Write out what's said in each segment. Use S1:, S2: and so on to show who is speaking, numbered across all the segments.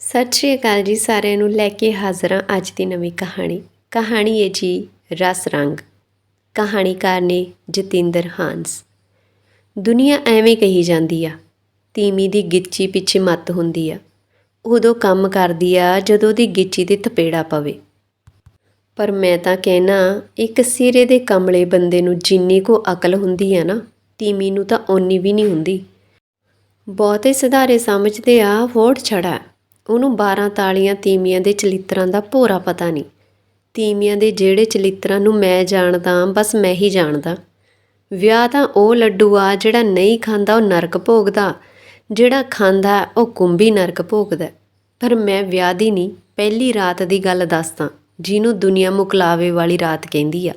S1: ਸਤਿ ਸ਼੍ਰੀ ਅਕਾਲ ਜੀ ਸਾਰਿਆਂ ਨੂੰ ਲੈ ਕੇ ਹਾਜ਼ਰ ਹਾਂ ਅੱਜ ਦੀ ਨਵੀਂ ਕਹਾਣੀ। ਕਹਾਣੀ ਹੈ ਜੀ ਰਸ ਰੰਗ। ਕਹਾਣੀਕਾਰ ਨੇ ਜਤਿੰਦਰ ਹਾਂਸ। ਦੁਨੀਆ ਐਵੇਂ ਕਹੀ ਜਾਂਦੀ ਆ ਤੀਮੀ ਦੀ ਗਿੱਚੀ ਪਿੱਛੇ ਮੱਤ ਹੁੰਦੀ ਆ। ਉਦੋਂ ਕੰਮ ਕਰਦੀ ਆ ਜਦੋਂ ਦੀ ਗਿੱਚੀ ਤੇ ਥਪੇੜਾ ਪਵੇ। ਪਰ ਮੈਂ ਤਾਂ ਕਹਿਣਾ, ਇੱਕ ਸਿਰੇ ਦੇ ਕਮਲੇ ਬੰਦੇ ਨੂੰ ਜਿੰਨੀ ਕੋ ਅਕਲ ਹੁੰਦੀ ਆ ਨਾ ਤੀਮੀ ਨੂੰ ਤਾਂ ਓਨੀ ਵੀ ਨਹੀਂ ਹੁੰਦੀ। ਬਹੁਤੇ ਸਿਧਾਰੇ ਸਮਝਦੇ ਆ, ਵੋਟ ਛੜਾ। ਉਹਨੂੰ 12 ਤਾਲੀਆਂ ਤੀਮੀਆਂ ਦੇ ਚਲਿੱਤਰਾਂ ਦਾ ਭੋਰਾ ਪਤਾ ਨਹੀਂ। ਤੀਮੀਆਂ ਦੇ ਜਿਹੜੇ ਚਲਿੱਤਰਾਂ ਨੂੰ ਮੈਂ ਜਾਣਦਾ, ਬਸ ਮੈਂ ਹੀ ਜਾਣਦਾ। ਵਿਆਹ ਤਾਂ ਉਹ ਲੱਡੂ ਆ ਜਿਹੜਾ ਨਹੀਂ ਖਾਂਦਾ, ਉਹ ਨਰਕ ਭੋਗਦਾ। ਜਿਹੜਾ ਖਾਂਦਾ, ਉਹ ਕੁੰਭੀ ਨਰਕ ਭੋਗਦਾ। ਪਰ ਮੈਂ ਵਿਆਹ ਦੀ ਨਹੀਂ, ਪਹਿਲੀ ਰਾਤ ਦੀ ਗੱਲ ਦੱਸਦਾ, ਜਿਹਨੂੰ ਦੁਨੀਆ ਮੁਕਲਾਵੇ ਵਾਲੀ ਰਾਤ ਕਹਿੰਦੀ ਆ।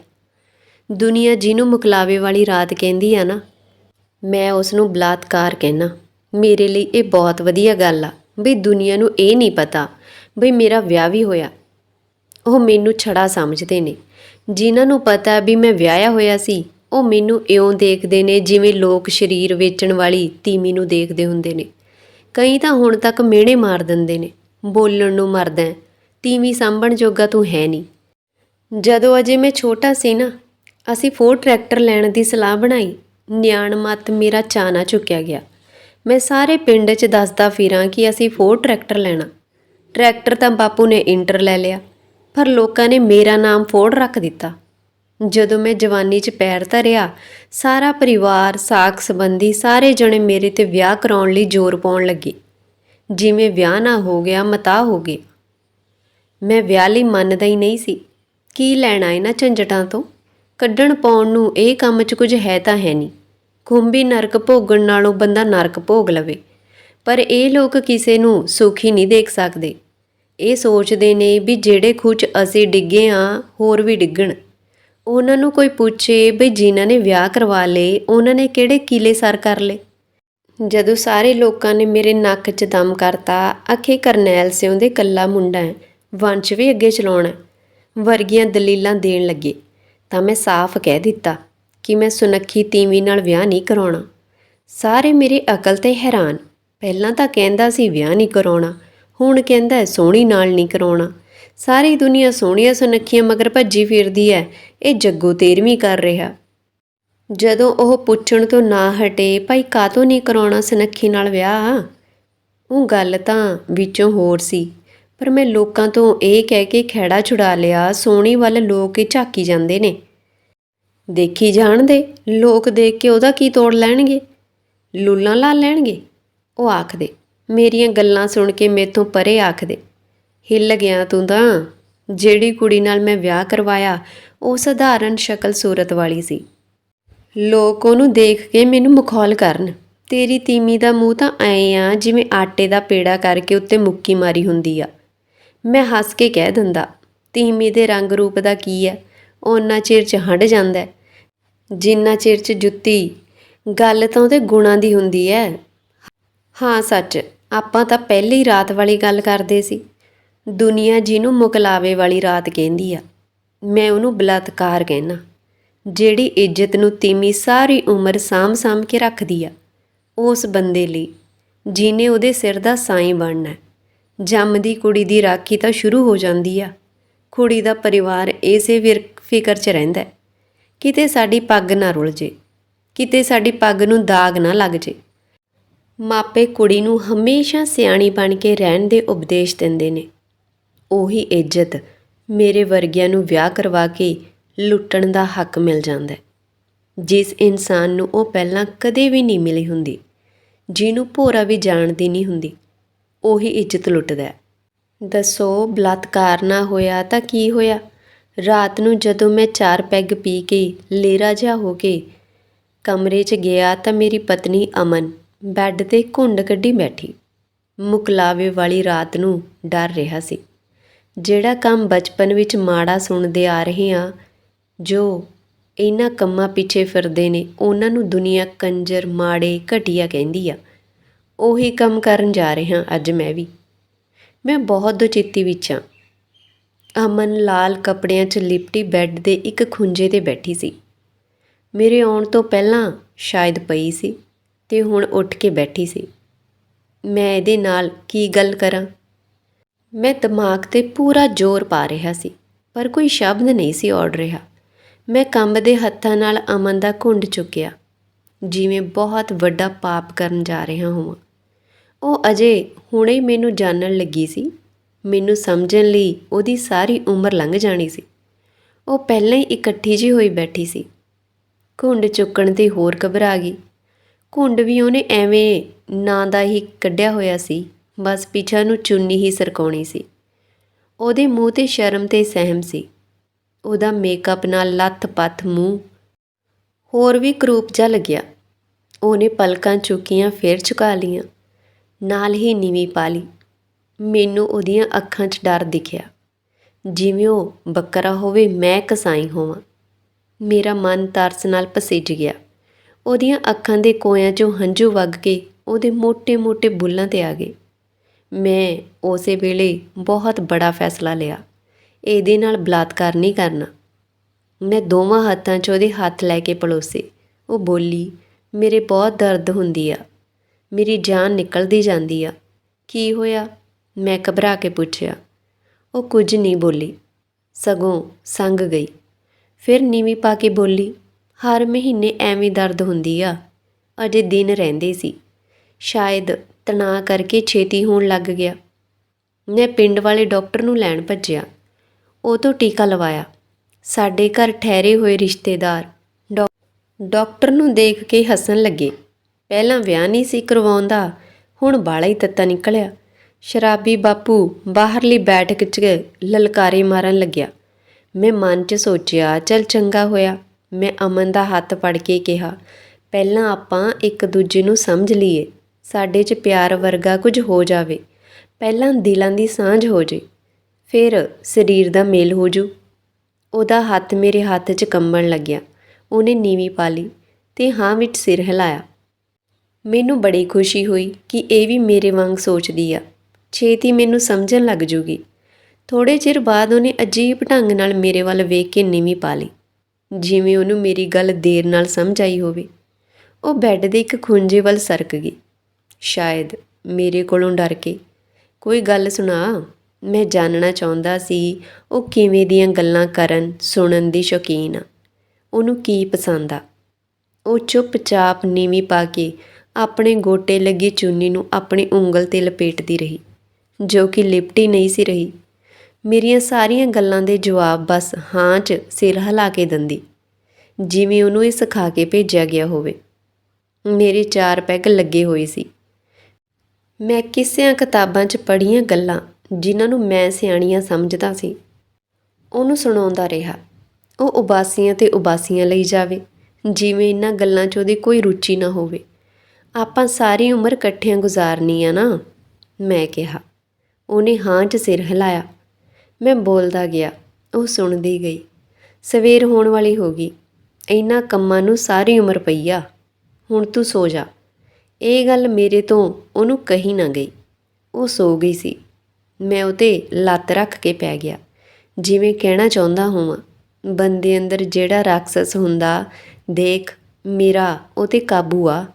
S1: ਦੁਨੀਆ ਜਿਹਨੂੰ ਮੁਕਲਾਵੇ ਵਾਲੀ ਰਾਤ ਕਹਿੰਦੀ ਆ ਨਾ, ਮੈਂ ਉਸ ਨੂੰ ਬਲਾਤਕਾਰ ਕਹਿਣਾ ਮੇਰੇ ਲਈ ਇਹ ਬਹੁਤ ਵਧੀਆ ਗੱਲ ਆ। ਬਈ ਦੁਨੀਆ ਨੂੰ ਇਹ ਨਹੀਂ ਪਤਾ ਬਈ ਮੇਰਾ ਵਿਆਹ ਵੀ ਹੋਇਆ। ਉਹ ਮੈਨੂੰ ਛੜਾ ਸਮਝਦੇ ਨੇ। ਜਿਨ੍ਹਾਂ ਨੂੰ ਪਤਾ ਵੀ ਮੈਂ ਵਿਆਹਿਆ ਹੋਇਆ ਸੀ, ਉਹ ਮੈਨੂੰ ਇਉਂ ਦੇਖਦੇ ਨੇ ਜਿਵੇਂ ਲੋਕ ਸਰੀਰ ਵੇਚਣ ਵਾਲੀ ਤੀਮੀ ਨੂੰ ਦੇਖਦੇ ਹੁੰਦੇ ਨੇ। ਕਈ ਤਾਂ ਹੁਣ ਤੱਕ ਮਿਹਣੇ ਮਾਰ ਦਿੰਦੇ ਨੇ, ਬੋਲਣ ਨੂੰ ਮਰਦਾ ਤੀਵੀਂ ਸਾਂਭਣ ਜੋਗਾ ਤੂੰ ਹੈ ਨਹੀਂ। ਜਦੋਂ ਅਜੇ ਮੈਂ ਛੋਟਾ ਸੀ ਨਾ, ਅਸੀਂ ਫੋਰ ਟਰੈਕਟਰ ਲੈਣ ਦੀ ਸਲਾਹ ਬਣਾਈ, ਨਿਆਣ ਮਤ ਮੇਰਾ ਚਾਅ ਚੁੱਕਿਆ ਗਿਆ। ਮੈਂ ਸਾਰੇ ਪਿੰਡ 'ਚ ਦੱਸਦਾ ਫਿਰਾਂ ਕਿ ਅਸੀਂ ਫੋਰ ਟਰੈਕਟਰ ਲੈਣਾ। ਟਰੈਕਟਰ ਤਾਂ ਬਾਪੂ ਨੇ ਇੰਟਰ ਲੈ ਲਿਆ, ਪਰ ਲੋਕਾਂ ਨੇ ਮੇਰਾ ਨਾਮ ਫੋੜ ਰੱਖ ਦਿੱਤਾ। ਜਦੋਂ ਮੈਂ ਜਵਾਨੀ 'ਚ ਪੈਰ ਧਰਿਆ, ਸਾਰਾ ਪਰਿਵਾਰ ਸਾਕ ਸੰਬੰਧੀ ਸਾਰੇ ਜਣੇ ਮੇਰੇ ਤੇ ਵਿਆਹ ਕਰਾਉਣ ਲਈ ਜ਼ੋਰ ਪਾਉਣ ਲੱਗੇ। ਜਿਵੇਂ ਵਿਆਹ ਨਾ ਹੋ ਗਿਆ, ਮਤਾ ਹੋ ਗਿਆ। ਮੈਂ ਵਿਆਹ ਲਈ ਮੰਨਦਾ ਹੀ ਨਹੀਂ ਸੀ। ਕੀ ਲੈਣਾ ਇਹਨਾਂ ਝੰਜਟਾਂ ਤੋਂ? ਕੱਢਣ ਪਾਉਣ ਨੂੰ ਇਹ ਕੰਮ 'ਚ ਕੁਝ ਹੈ ਤਾਂ ਹੈ ਨਹੀਂ। ਕੁੰਭੀ ਨਰਕ ਭੋਗਣ ਨਾਲੋਂ ਬੰਦਾ ਨਰਕ ਭੋਗ ਲਵੇ। ਪਰ ਇਹ ਲੋਕ ਕਿਸੇ ਨੂੰ ਸੁਖੀ ਨਹੀਂ ਦੇਖ ਸਕਦੇ। ਇਹ ਸੋਚਦੇ ਨੇ ਵੀ ਜਿਹੜੇ ਖੁਚ ਅਸੀਂ ਡਿੱਗੇ ਆ, ਹੋਰ ਵੀ ਡਿੱਗਣ। ਉਹਨਾਂ ਨੂੰ ਕੋਈ ਪੁੱਛੇ ਵੀ ਜਿਨ੍ਹਾਂ ਨੇ ਵਿਆਹ ਕਰਵਾ ਲਏ, ਉਹਨਾਂ ਨੇ ਕਿਹੜੇ ਕਿਲੇ ਸਰ ਕਰ ਲਏ। ਜਦੋਂ ਸਾਰੇ ਲੋਕਾਂ ਨੇ ਮੇਰੇ ਨੱਕ 'ਚ ਦਮ ਕਰਤਾ ਅਖੇ ਕਰਨੈਲ ਸਿਉਂ ਦੇ ਕੱਲਾ ਮੁੰਡਾ ਹੈ, ਵੰਸ਼ ਵੀ ਅੱਗੇ ਚਲਾਉਣਾ ਵਰਗੀਆਂ ਦਲੀਲਾਂ ਦੇਣ ਲੱਗੇ, ਤਾਂ ਮੈਂ ਸਾਫ਼ ਕਹਿ ਦਿੱਤਾ ਕਿ ਮੈਂ ਸੁਨੱਖੀ ਤੀਵੀਂ ਨਾਲ ਵਿਆਹ ਨਹੀਂ ਕਰਾਉਣਾ। ਸਾਰੇ ਮੇਰੇ ਅਕਲ ਤੇ ਹੈਰਾਨ। ਪਹਿਲਾਂ ਤਾਂ ਕਹਿੰਦਾ ਸੀ ਵਿਆਹ ਨਹੀਂ ਕਰਾਉਣਾ। ਹੁਣ ਕਹਿੰਦਾ ਹੈ ਸੋਹਣੀ ਨਾਲ ਨਹੀਂ ਕਰਾਉਣਾ। ਸਾਰੀ ਦੁਨੀਆ ਸੋਹਣੀਆਂ ਸੁਨੱਖੀਆਂ ਮਗਰ ਭੱਜੀ ਫਿਰਦੀ ਹੈ। ਇਹ ਜੱਗੂ ਤੇਰਵੀਂ ਕਰ ਰਿਹਾ। ਜਦੋਂ ਉਹ ਪੁੱਛਣ ਤੋਂ ਨਾ ਹਟੇ, ਭਾਈ ਕਾਤੋਂ ਨਹੀਂ ਕਰਾਉਣਾ ਸੁਨੱਖੀ ਨਾਲ ਵਿਆਹ? ਉਹ ਗੱਲ ਤਾਂ ਵਿੱਚੋਂ ਹੋਰ ਸੀ। ਪਰ ਮੈਂ ਲੋਕਾਂ ਤੋਂ ਇਹ ਕਹਿ ਕੇ ਖੈੜਾ ਛੁਡਾ ਲਿਆ। ਸੋਹਣੀ ਵੱਲ ਲੋਕ ਹੀ ਝਾਕੀ ਜਾਂਦੇ ਨੇ। ਦੇਖੀ ਜਾਣਦੇ, ਲੋਕ ਦੇਖ ਕੇ ਉਹਦਾ ਕੀ ਤੋੜ ਲੈਣਗੇ? ਲੁੱਲਾਂ ਲਾ ਲੈਣਗੇ? ਉਹ ਆਖਦੇ, ਮੇਰੀਆਂ ਗੱਲਾਂ ਸੁਣ ਕੇ ਮੇਥੋਂ ਪਰੇ ਆਖਦੇ, ਹਿੱਲ ਗਿਆ ਤੂੰ ਤਾਂ। ਜਿਹੜੀ ਕੁੜੀ ਨਾਲ ਮੈਂ ਵਿਆਹ ਕਰਵਾਇਆ, ਉਹ ਸਧਾਰਨ ਸ਼ਕਲ ਸੂਰਤ ਵਾਲੀ ਸੀ। ਲੋਕ ਉਹਨੂੰ ਦੇਖ ਕੇ ਮੈਨੂੰ ਮਖੌਲ ਕਰਨ, ਤੇਰੀ ਤੀਮੀ ਦਾ ਮੂੰਹ ਤਾਂ ਐ ਆ ਜਿਵੇਂ ਆਟੇ ਦਾ ਪੇੜਾ ਕਰਕੇ ਉੱਤੇ ਮੁੱਕੀ ਮਾਰੀ ਹੁੰਦੀ ਆ। ਮੈਂ ਹੱਸ ਕੇ ਕਹਿ ਦਿੰਦਾ, ਤੀਮੀ ਦੇ ਰੰਗ ਰੂਪ ਦਾ ਕੀ ਆ? ਉਹਨਾਂ ਚਿਰ ਚ ਹੰਡ ਜਾਂਦਾ ਜਿੰਨਾ ਚਿਰ ਚ ਜੁੱਤੀ ਗੱਲ ਤਾਂ ਉਹਦੇ ਗੁਣਾਂ ਦੀ ਹੁੰਦੀ ਹੈ ਹਾਂ, ਸੱਚ, ਆਪਾਂ ਤਾਂ ਪਹਿਲੀ ਰਾਤ ਵਾਲੀ ਗੱਲ ਕਰਦੇ ਸੀ। ਦੁਨੀਆ ਜਿਹਨੂੰ ਮੁਕਲਾਵੇ ਵਾਲੀ ਰਾਤ ਕਹਿੰਦੀ ਆ। ਮੈਂ ਉਹਨੂੰ ਬਲਾਤਕਾਰ ਕਹਿਣਾ ਜਿਹੜੀ ਇੱਜ਼ਤ ਨੂੰ ਤੀਮੀ ਸਾਰੀ ਉਮਰ ਸਾਂਭ-ਸਾਂਭ ਕੇ ਰੱਖਦੀ ਆ। ਉਸ ਬੰਦੇ ਲਈ, ਜਿਹਨੇ ਉਹਦੇ ਸਿਰ ਦਾ ਸਾਈਂ ਬਣਨਾ। ਜੰਮਦੀ ਕੁੜੀ ਦੀ ਰਾਖੀ ਤਾਂ ਸ਼ੁਰੂ ਹੋ ਜਾਂਦੀ ਆ। ਕੁੜੀ ਦਾ ਪਰਿਵਾਰ ਇਸੇ ਵਿਰ- ਫਿਕਰ 'ਚ ਰਹਿੰਦਾ। ਕਿਤੇ ਸਾਡੀ ਪੱਗ ਨਾ ਰੁਲ ਜੇ, ਕਿਤੇ ਸਾਡੀ ਪੱਗ ਨੂੰ ਦਾਗ ਨਾ ਲੱਗ ਜੇ। ਮਾਪੇ ਕੁੜੀ ਨੂੰ ਹਮੇਸ਼ਾ ਸਿਆਣੀ ਬਣ ਕੇ ਰਹਿਣ ਦੇ ਉਪਦੇਸ਼ ਦਿੰਦੇ ਨੇ। ਉਹੀ ਇੱਜ਼ਤ ਮੇਰੇ ਵਰਗਿਆਂ ਨੂੰ ਵਿਆਹ ਕਰਵਾ ਕੇ ਲੁੱਟਣ ਦਾ ਹੱਕ ਮਿਲ ਜਾਂਦਾ ਹੈ। ਜਿਸ ਇਨਸਾਨ ਨੂੰ ਉਹ ਪਹਿਲਾਂ ਕਦੇ ਵੀ ਨਹੀਂ ਮਿਲੀ ਹੁੰਦੀ, ਜਿਹਨੂੰ ਭੋਰਾ ਵੀ ਜਾਣਦੀ ਨਹੀਂ ਹੁੰਦੀ, ਉਹੀ ਇੱਜ਼ਤ ਲੁੱਟਦਾ ਹੈ। ਦੱਸੋ ਬਲਾਤਕਾਰ ਨਾ ਹੋਇਆ ਤਾਂ ਕੀ ਹੋਇਆ? ਰਾਤ ਨੂੰ ਜਦੋਂ ਮੈਂ ਚਾਰ ਪੈਗ ਪੀ ਕੇ ਲੇਰਾ ਜਿਹਾ ਹੋ ਕੇ ਕਮਰੇ 'ਚ ਗਿਆ ਤਾਂ ਮੇਰੀ ਪਤਨੀ ਅਮਨ ਬੈੱਡ ਤੇ ਘੁੰਡ ਕੱਢੀ ਬੈਠੀ। ਮੁਕਲਾਵੇ ਵਾਲੀ ਰਾਤ ਨੂੰ ਡਰ ਰਿਹਾ ਸੀ। ਜਿਹੜਾ ਕੰਮ ਬਚਪਨ ਵਿੱਚ ਮਾੜਾ ਸੁਣਦੇ ਆ ਰਹੇ ਹਾਂ ਜੋ ਇਹਨਾਂ ਕੰਮਾਂ ਪਿੱਛੇ ਫਿਰਦੇ ਨੇ, ਉਹਨਾਂ ਨੂੰ ਦੁਨੀਆ ਕੰਜਰ, ਮਾੜੇ, ਘਟੀਆ ਕਹਿੰਦੀ ਆ। ਉਹੀ ਕੰਮ ਕਰਨ ਜਾ ਰਹੇ ਹਾਂ ਅੱਜ ਮੈਂ ਵੀ। ਮੈਂ ਬਹੁਤ ਦੁਚਿੱਤੀ ਵਿੱਚ ਹਾਂ ਅਮਨ ਲਾਲ ਕੱਪੜਿਆਂ 'ਚ ਲਿਪਟੀ ਬੈੱਡ ਦੇ ਇੱਕ ਖੁੰਝੇ ਤੇ ਬੈਠੀ ਸੀ। ਮੇਰੇ ਆਉਣ ਤੋਂ ਪਹਿਲਾਂ ਸ਼ਾਇਦ ਪਈ ਸੀ ਤੇ ਹੁਣ ਉੱਠ ਕੇ ਬੈਠੀ ਸੀ। ਮੈਂ ਇਹਦੇ ਨਾਲ ਕੀ ਗੱਲ ਕਰਾਂ? ਮੈਂ ਦਿਮਾਗ ਤੇ ਪੂਰਾ ਜ਼ੋਰ ਪਾ ਰਿਹਾ ਸੀ, ਪਰ ਕੋਈ ਸ਼ਬਦ ਨਹੀਂ ਸੀ ਔੜ ਰਿਹਾ। ਮੈਂ ਕੰਬਦੇ ਹੱਥਾਂ ਨਾਲ ਅਮਨ ਦਾ ਘੁੰਡ ਚੁੱਕਿਆ, ਜਿਵੇਂ ਬਹੁਤ ਵੱਡਾ ਪਾਪ ਕਰਨ ਜਾ ਰਿਹਾ ਹਾਂ ਉਹ ਅਜੇ ਹੁਣੇ ਮੈਨੂੰ ਜਾਣਨ ਲੱਗੀ ਸੀ ਮੈਨੂੰ ਸਮਝਣ ਲਈ ਉਹਦੀ ਸਾਰੀ ਉਮਰ ਲੰਘ ਜਾਣੀ ਸੀ। ਉਹ ਪਹਿਲਾਂ ਹੀ ਇਕੱਠੀ ਜੀ ਹੋਈ ਬੈਠੀ ਸੀ। ਘੁੰਡ ਚੁੱਕਣ ਤੇ ਹੋਰ ਘਬਰਾ ਗਈ। ਘੁੰਡ ਵੀ ਉਹਨੇ ਐਵੇਂ ਨਾਂ ਦਾ ਹੀ ਕੱਢਿਆ ਹੋਇਆ ਸੀ। ਬਸ ਪਿਛਾ ਨੂੰ ਚੁੰਨੀ ਹੀ ਸਰਕਾਉਣੀ ਸੀ। ਉਹਦੇ ਮੂੰਹ ਤੇ ਸ਼ਰਮ ਤੇ ਸਹਿਮ ਸੀ। ਉਹਦਾ ਮੇਕਅਪ ਨਾਲ ਲੱਥ-ਪੱਥ ਮੂੰਹ ਹੋਰ ਵੀ ਕਰੂਪ ਜਾ ਲੱਗਿਆ। ਉਹਨੇ ਪਲਕਾਂ ਚੁੱਕੀਆਂ ਫਿਰ ਝੁਕਾ ਲੀਆਂ ਨਾਲ ਹੀ ਨੀਵੀਂ ਪਾ ਲਈ। ਮੈਨੂੰ ਉਹਦੀਆਂ ਅੱਖਾਂ 'ਚ ਡਰ ਦਿਖਿਆ। ਜਿਵੇਂ ਉਹ ਬੱਕਰਾ ਹੋਵੇ, ਮੈਂ ਕਸਾਈ ਹੋਵਾਂ। ਮੇਰਾ ਮਨ ਤਰਸ ਨਾਲ ਪਸਿੱਜ ਗਿਆ। ਉਹਦੀਆਂ ਅੱਖਾਂ ਦੇ ਕੋਇਆਂ 'ਚੋਂ ਹੰਝੂ ਵਗ ਕੇ ਉਹਦੇ ਮੋٹے-ਮੋٹے ਬੁੱਲਾਂ ਤੇ ਆ ਗਏ। ਮੈਂ ਉਸੇ ਵੇਲੇ ਬਹੁਤ ਬੜਾ ਫੈਸਲਾ ਲਿਆ। ਇਹਦੇ ਨਾਲ ਬਲਾਤਕਾਰ ਨਹੀਂ ਕਰਨਾ। ਮੈਂ ਦੋਵਾਂ ਹੱਥਾਂ 'ਚ ਉਹਦੇ ਹੱਥ ਲੈ ਕੇ ਪਲੋਸੇ। ਉਹ ਬੋਲੀ, ਮੇਰੇ ਬਹੁਤ ਦਰਦ ਹੁੰਦੀ ਆ। ਮੇਰੀ ਜਾਨ ਨਿਕਲਦੀ ਜਾਂਦੀ ਆ। ਕੀ ਹੋਇਆ? ਮੈਂ ਘਬਰਾ ਕੇ ਪੁੱਛਿਆ। ਉਹ ਕੁਝ ਨਹੀਂ ਬੋਲੀ। ਸਗੋਂ ਸੰਗ ਗਈ। ਫਿਰ ਨੀਵੀਂ ਪਾ ਕੇ ਬੋਲੀ, ਹਰ ਮਹੀਨੇ ਐਵੇਂ ਦਰਦ ਹੁੰਦੀ ਆ। ਅਜੇ ਦਿਨ ਰਹਿੰਦੇ ਸੀ। ਸ਼ਾਇਦ ਤਣਾਅ ਕਰਕੇ ਛੇਤੀ ਹੋਣ ਲੱਗ ਗਿਆ। ਮੈਂ ਪਿੰਡ ਵਾਲੇ ਡਾਕਟਰ ਨੂੰ ਲੈਣ ਭੱਜਿਆ। ਉਹ ਤੋਂ ਟੀਕਾ ਲਵਾਇਆ। ਸਾਡੇ ਘਰ ਠਹਿਰੇ ਹੋਏ ਰਿਸ਼ਤੇਦਾਰ ਡਾਕ- ਡਾਕਟਰ ਨੂੰ ਦੇਖ ਕੇ ਹੱਸਣ ਲੱਗੇ। ਪਹਿਲਾਂ ਵਿਆਹ ਨਹੀਂ ਸੀ ਕਰਵਾਉਂਦਾ, ਹੁਣ ਬਾਲਾ ਹੀ ਤੱਤਾ ਨਿਕਲਿਆ। ਸ਼ਰਾਬੀ ਬਾਪੂ ਬਾਹਰਲੀ ਬੈਠਕ 'ਚ ਲਲਕਾਰੇ ਮਾਰਨ ਲੱਗਿਆ। ਮੈਂ ਮਨ 'ਚ ਸੋਚਿਆ, ਚਲ ਚੰਗਾ ਹੋਇਆ। ਮੈਂ ਅਮਨ ਦਾ ਹੱਥ ਫੜ ਕੇ ਕਿਹਾ, ਪਹਿਲਾਂ ਆਪਾਂ ਇੱਕ ਦੂਜੇ ਨੂੰ ਸਮਝ ਲਈਏ। ਸਾਡੇ 'ਚ ਪਿਆਰ ਵਰਗਾ ਕੁਝ ਹੋ ਜਾਵੇ। ਪਹਿਲਾਂ ਦਿਲਾਂ ਦੀ ਸਾਂਝ ਹੋ ਜੇ। ਫਿਰ ਸਰੀਰ ਦਾ ਮੇਲ ਹੋ ਜੂ। ਉਹਦਾ ਹੱਥ ਮੇਰੇ ਹੱਥ 'ਚ ਕੰਬਣ ਲੱਗਿਆ। ਉਹਨੇ ਨੀਵੀਂ ਪਾ ਲਈ ਤੇ ਹਾਂ ਵਿੱਚ ਸਿਰ ਹਿਲਾਇਆ। ਮੈਨੂੰ ਬੜੀ ਖੁਸ਼ੀ ਹੋਈ ਕਿ ਇਹ ਵੀ ਮੇਰੇ ਵਾਂਗ ਸੋਚਦੀ ਆ। ਛੇਤੀ ਮੈਨੂੰ ਸਮਝਣ ਲੱਗ ਜੂਗੀ। ਥੋੜੇ ਚਿਰ ਬਾਅਦ ਉਹਨੇ ਅਜੀਬ ਢੰਗ ਨਾਲ ਮੇਰੇ ਵੱਲ ਵੇਖ ਕੇ ਨੀਵੀਂ ਪਾ ਲਈ। ਜਿਵੇਂ ਉਹਨੂੰ ਮੇਰੀ ਗੱਲ ਦੇਰ ਨਾਲ ਸਮਝ ਆਈ ਹੋਵੇ। ਉਹ ਬੈੱਡ ਦੇ ਇੱਕ ਖੁੰਝੇ ਵੱਲ ਸਰਕ ਗਈ। ਸ਼ਾਇਦ ਮੇਰੇ ਕੋਲੋਂ ਡਰ ਕੇ। ਕੋਈ ਗੱਲ ਸੁਣਾ, ਮੈਂ ਜਾਣਨਾ ਚਾਹੁੰਦਾ ਸੀ ਉਹ ਕਿਵੇਂ ਦੀਆਂ ਗੱਲਾਂ ਕਰਨ, ਸੁਣਨ ਦੀ ਸ਼ੌਕੀਨ ਆ। ਉਹਨੂੰ ਕੀ ਪਸੰਦ ਆ? ਉਹ ਚੁੱਪਚਾਪ ਨੀਵੀਂ ਪਾ ਕੇ ਆਪਣੇ ਗੋਟੇ ਲੱਗੀ ਚੁੰਨੀ ਨੂੰ ਆਪਣੀ ਉਂਗਲ ਤੇ ਲਪੇਟਦੀ ਰਹੀ। ਜੋ ਕਿ ਲਿਪਟੀ ਨਹੀਂ ਸੀ ਰਹੀ। ਮੇਰੀਆਂ ਸਾਰੀਆਂ ਗੱਲਾਂ ਦੇ ਜਵਾਬ ਬਸ ਹਾਂ 'ਚ ਸਿਰ ਹਿਲਾ ਕੇ ਦਿੰਦੀ। ਜਿਵੇਂ ਉਹਨੂੰ ਇਹ ਸਿਖਾ ਕੇ ਭੇਜਿਆ ਗਿਆ ਹੋਵੇ। ਮੇਰੇ ਚਾਰ ਪੈਗ ਲੱਗੇ ਹੋਏ ਸੀ। ਮੈਂ ਕਿਸਿਆਂ ਕਿਤਾਬਾਂ 'ਚ ਪੜ੍ਹੀਆਂ ਗੱਲਾਂ ਜਿਨ੍ਹਾਂ ਨੂੰ ਮੈਂ ਸਿਆਣੀਆਂ ਸਮਝਦਾ ਸੀ। ਉਹਨੂੰ ਸੁਣਾਉਂਦਾ ਰਿਹਾ, ਉਹ ਉਬਾਸੀਆਂ ਤੇ ਉਬਾਸੀਆਂ ਲਈ ਜਾਵੇ, ਜਿਵੇਂ ਇਹਨਾਂ ਗੱਲਾਂ 'ਚ ਉਹਦੀ ਕੋਈ ਰੁਚੀ ਨਾ ਹੋਵੇ। ਆਪਾਂ ਸਾਰੀ ਉਮਰ ਇਕੱਠਿਆਂ ਗੁਜ਼ਾਰਨੀ ਆ ਨਾ, ਮੈਂ ਕਿਹਾ। ਉਹਨੇ ਹਾਂ 'ਚ ਸਿਰ ਹਿਲਾਇਆ। ਮੈਂ ਬੋਲਦਾ ਗਿਆ। ਉਹ ਸੁਣਦੀ ਗਈ। ਸਵੇਰ ਹੋਣ ਵਾਲੀ ਹੋ ਗਈ। ਇਹਨਾਂ ਕੰਮਾਂ ਨੂੰ ਸਾਰੀ ਉਮਰ ਪਈ ਆ। ਹੁਣ ਤੂੰ ਸੋ ਜਾ। ਇਹ ਗੱਲ ਮੇਰੇ ਤੋਂ ਉਹਨੂੰ ਕਹੀ ਨਾ ਗਈ। ਉਹ ਸੋ ਗਈ ਸੀ। ਮੈਂ ਉਤੇ ਲੱਤ ਰੱਖ ਕੇ ਪੈ ਗਿਆ। ਜਿਵੇਂ ਕਹਿਣਾ ਚਾਹੁੰਦਾ ਹੋਵਾਂ। ਬੰਦੇ ਅੰਦਰ ਜਿਹੜਾ ਰਾਖਸਸ ਹੁੰਦਾ, ਦੇਖ, ਮੇਰਾ ਉਹ 'ਤੇ ਕਾਬੂ ਆ।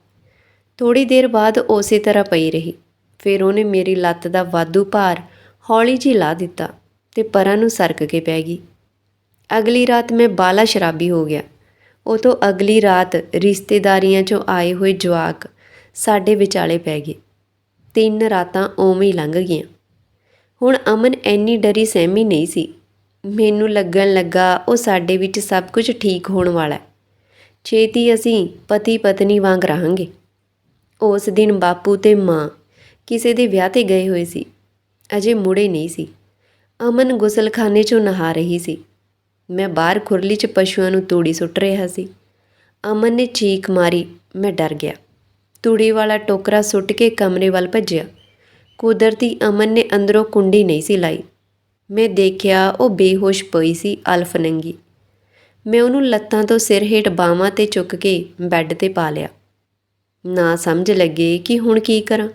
S1: ਥੋੜੀ ਦੇਰ ਬਾਅਦ ਉਸੇ ਤਰ੍ਹਾਂ ਪਈ ਰਹੀ। ਫਿਰ ਉਹਨੇ ਮੇਰੀ ਲੱਤ ਦਾ ਵਾਧੂ ਭਾਰ ਹੌਲੀ ਜਿਹੀ ਲਾ ਦਿੱਤਾ ਤੇ ਪਰਾਂ ਨੂੰ ਸਰਕ ਕੇ ਪੈ ਗਈ। ਅਗਲੀ ਰਾਤ ਮੈਂ ਬਾਲਾ ਸ਼ਰਾਬੀ ਹੋ ਗਿਆ। ਉਹ ਤੋਂ ਅਗਲੀ ਰਾਤ ਰਿਸ਼ਤੇਦਾਰੀਆਂ 'ਚੋਂ ਆਏ ਹੋਏ ਜਵਾਕ ਸਾਡੇ ਵਿਚਾਲੇ ਪੈ ਗਏ। ਤਿੰਨ ਰਾਤਾਂ ਓਵੇਂ ਹੀ ਲੰਘ ਗਈਆਂ। ਹੁਣ ਅਮਨ ਐਨੀ ਡਰੀ ਸਹਿਮੀ ਨਹੀਂ ਸੀ। ਮੈਨੂੰ ਲੱਗਣ ਲੱਗਾ ਉਹ ਸਾਡੇ ਵਿੱਚ ਸਭ ਕੁਝ ਠੀਕ ਹੋਣ ਵਾਲਾ ਛੇਤੀ ਅਸੀਂ ਪਤੀ ਪਤਨੀ ਵਾਂਗ ਰਹਾਂਗੇ। ਉਸ ਦਿਨ ਬਾਪੂ ਤੇ ਮਾਂ ਕਿਸੇ ਦੇ ਵਿਆਹ ਤੇ ਗਏ ਹੋਏ ਸੀ। ਅਜੇ ਮੁੜੇ ਨਹੀਂ ਸੀ। ਅਮਨ ਗੁਸਲਖਾਨੇ 'ਚੋਂ ਨਹਾ ਰਹੀ ਸੀ। ਮੈਂ ਬਾਹਰ ਖੁਰਲੀ 'ਚ ਪਸ਼ੂਆਂ ਨੂੰ ਤੂੜੀ ਸੁੱਟ ਰਿਹਾ ਸੀ। ਅਮਨ ਨੇ ਚੀਕ ਮਾਰੀ, ਮੈਂ ਡਰ ਗਿਆ। ਤੂੜੀ ਵਾਲਾ ਟੋਕਰਾ ਸੁੱਟ ਕੇ ਕਮਰੇ ਵੱਲ ਭੱਜਿਆ। ਕੁਦਰਤੀ ਅਮਨ ਨੇ ਅੰਦਰੋਂ ਕੁੰਡੀ ਨਹੀਂ ਸੀ ਲਾਈ। ਮੈਂ ਦੇਖਿਆ ਉਹ ਬੇਹੋਸ਼ ਪਈ ਸੀ, ਅਲਫ ਨੰਗੀ। ਮੈਂ ਉਹਨੂੰ ਲੱਤਾਂ ਤੋਂ ਸਿਰ ਹੇਠ ਬਾਹਾਂ ਤੇ ਚੁੱਕ ਕੇ ਬੈੱਡ ਤੇ ਪਾ ਲਿਆ। ਨਾ ਸਮਝ ਲੱਗੇ ਕਿ ਹੁਣ ਕੀ ਕਰਾਂ।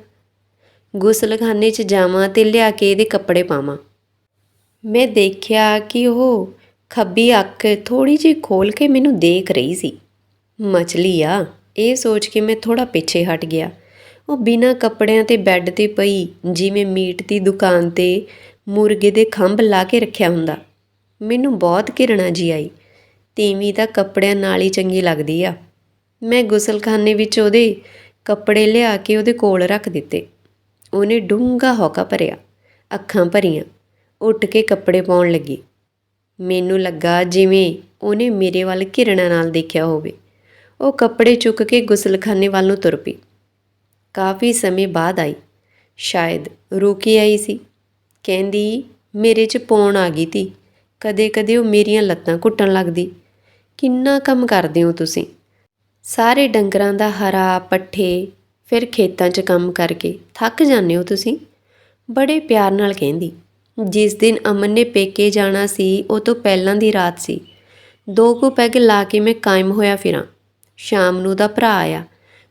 S1: ਗੁਸਲਖਾਨੇ 'ਚ ਜਾਵਾਂ ਤੇ ਲਿਆ ਕੇ ਇਹਦੇ ਕੱਪੜੇ ਪਾਵਾਂ। ਮੈਂ ਦੇਖਿਆ ਕਿ ਉਹ ਖੱਬੀ ਅੱਖ ਥੋੜੀ ਜਿਹੀ ਖੋਲ ਕੇ ਮੈਨੂੰ ਦੇਖ ਰਹੀ ਸੀ। ਮਛਲੀ ਆ, ਇਹ ਸੋਚ ਕੇ ਮੈਂ ਥੋੜਾ ਪਿੱਛੇ ਹਟ ਗਿਆ। ਉਹ ਬਿਨਾਂ ਕੱਪੜਿਆਂ ਤੇ ਬੈੱਡ ਤੇ ਪਈ, ਜਿਵੇਂ ਮੀਟ ਦੀ ਦੁਕਾਨ ਤੇ ਮੁਰਗੇ ਦੇ ਖੰਭ ਲਾ ਕੇ ਰੱਖਿਆ ਹੁੰਦਾ। ਮੈਨੂੰ ਬਹੁਤ ਘਿਰਣਾ ਜੀ ਆਈ। ਤੀਵੀਂ ਤਾਂ ਕੱਪੜਿਆਂ ਨਾਲ ਹੀ ਚੰਗੀ ਲੱਗਦੀ ਆ। ਮੈਂ ਗੁਸਲਖਾਨੇ ਵਿੱਚ ਉਹਦੇ ਕੱਪੜੇ ਲਿਆ ਕੇ ਉਹਦੇ ਕੋਲ ਰੱਖ ਦਿੱਤੇ। ਉਹਨੇ ਡੂੰਘਾ ਹੌਕਾ ਭਰਿਆ, ਅੱਖਾਂ ਭਰੀਆਂ। ਉੱਠ ਕੇ ਕੱਪੜੇ ਪਾਉਣ ਲੱਗੀ। ਮੈਨੂੰ ਲੱਗਾ ਜਿਵੇਂ ਉਹਨੇ ਮੇਰੇ ਵੱਲ ਘਿਰਣਾ ਨਾਲ ਦੇਖਿਆ ਹੋਵੇ। ਉਹ ਕੱਪੜੇ ਚੁੱਕ ਕੇ ਗੁਸਲਖਾਨੇ ਵੱਲ ਨੂੰ ਤੁਰ ਪਈ। ਕਾਫੀ ਸਮੇਂ ਬਾਅਦ ਆਈ। ਸ਼ਾਇਦ ਰੁਕੀ ਆਈ ਸੀ। ਕਹਿੰਦੀ, ਮੇਰੇ 'ਚ ਪੌਣ ਆ ਗਈ ਤੀ ਕਦੇ-ਕਦੇ ਉਹ ਮੇਰੀਆਂ ਲੱਤਾਂ ਘੁੱਟਣ ਲੱਗਦੀ। ਕਿੰਨਾ ਕੰਮ ਕਰਦੇ ਹੋ ਤੁਸੀਂ? ਸਾਰੇ ਡੰਗਰਾਂ ਦਾ ਹਰਾ, ਪੱਠੇ ਫਿਰ ਖੇਤਾਂ 'ਚ ਕੰਮ ਕਰਕੇ ਥੱਕ ਜਾਂਦੇ ਹੋ ਤੁਸੀਂ? ਬੜੇ ਪਿਆਰ ਨਾਲ ਕਹਿੰਦੀ। ਜਿਸ ਦਿਨ ਅਮਨ ਨੇ ਪੇਕੇ ਜਾਣਾ ਸੀ, ਉਹ ਤੋਂ ਪਹਿਲਾਂ ਦੀ ਰਾਤ ਸੀ। ਦੋ ਕੁ ਪੈਗ ਲਾ ਕੇ ਮੈਂ ਕਾਇਮ ਹੋਇਆ ਫਿਰਾਂ। ਸ਼ਾਮ ਨੂੰ ਦਾ ਭਰਾ ਆਇਆ।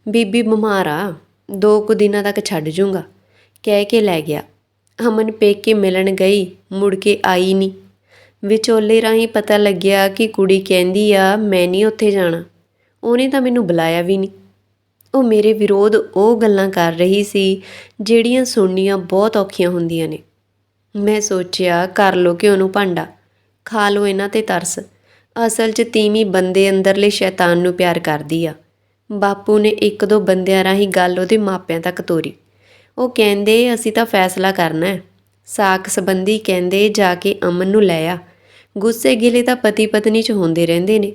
S1: ਬੀਬੀ ਬਿਮਾਰ ਆ, ਦੋ ਕੁ ਦਿਨਾਂ ਤੱਕ ਛੱਡ ਜੂੰਗਾ। ਕਹਿ ਕੇ ਲੈ ਗਿਆ। ਅਮਨ ਪੇਕੇ ਮਿਲਣ ਗਈ, ਮੁੜ ਕੇ ਆਈ ਨਹੀਂ। ਵਿਚੋਲੇ ਰਾਹੀਂ ਪਤਾ ਲੱਗਿਆ ਕਿ ਕੁੜੀ ਕਹਿੰਦੀ ਆ, ਮੈਂ ਨਹੀਂ ਉੱਥੇ ਜਾਣਾ। ਉਹਨੇ ਤਾਂ ਮੈਨੂੰ ਬੁਲਾਇਆ ਵੀ ਨਹੀਂ। ਉਹ ਮੇਰੇ ਵਿਰੋਧ ਉਹ ਗੱਲਾਂ ਕਰ ਰਹੀ ਸੀ, ਜਿਹੜੀਆਂ ਸੁਣਨੀਆਂ ਬਹੁਤ ਔਖੀਆਂ ਹੁੰਦੀਆਂ ਨੇ। ਮੈਂ ਸੋਚਿਆ, ਕਰ ਲੋ ਕਿ ਉਹਨੂੰ ਭਾਂਡਾ, ਖਾ ਲੋ ਇਹਨਾਂ ਤੇ ਤਰਸ। ਅਸਲ 'ਚ ਤੀਵੀਂ ਬੰਦੇ ਅੰਦਰਲੇ ਸ਼ੈਤਾਨ ਨੂੰ ਪਿਆਰ ਕਰਦੀ ਆ। ਬਾਪੂ ਨੇ ਇੱਕ ਦੋ ਬੰਦਿਆਂ ਰਾਹੀਂ ਗੱਲ ਉਹਦੇ ਮਾਪਿਆਂ ਤੱਕ ਤੋਰੀ। ਉਹ ਕਹਿੰਦੇ, ਅਸੀਂ ਤਾਂ ਫੈਸਲਾ ਕਰਨਾ ਹੈ। ਸਾਕ ਸੰਬੰਧੀ ਕਹਿੰਦੇ, ਜਾ ਕੇ ਅਮਨ ਨੂੰ ਲੈ ਆ। ਗੁੱਸੇ ਗਿਲੇ ਤਾਂ ਪਤੀ ਪਤਨੀ 'ਚ ਹੁੰਦੇ ਰਹਿੰਦੇ ਨੇ।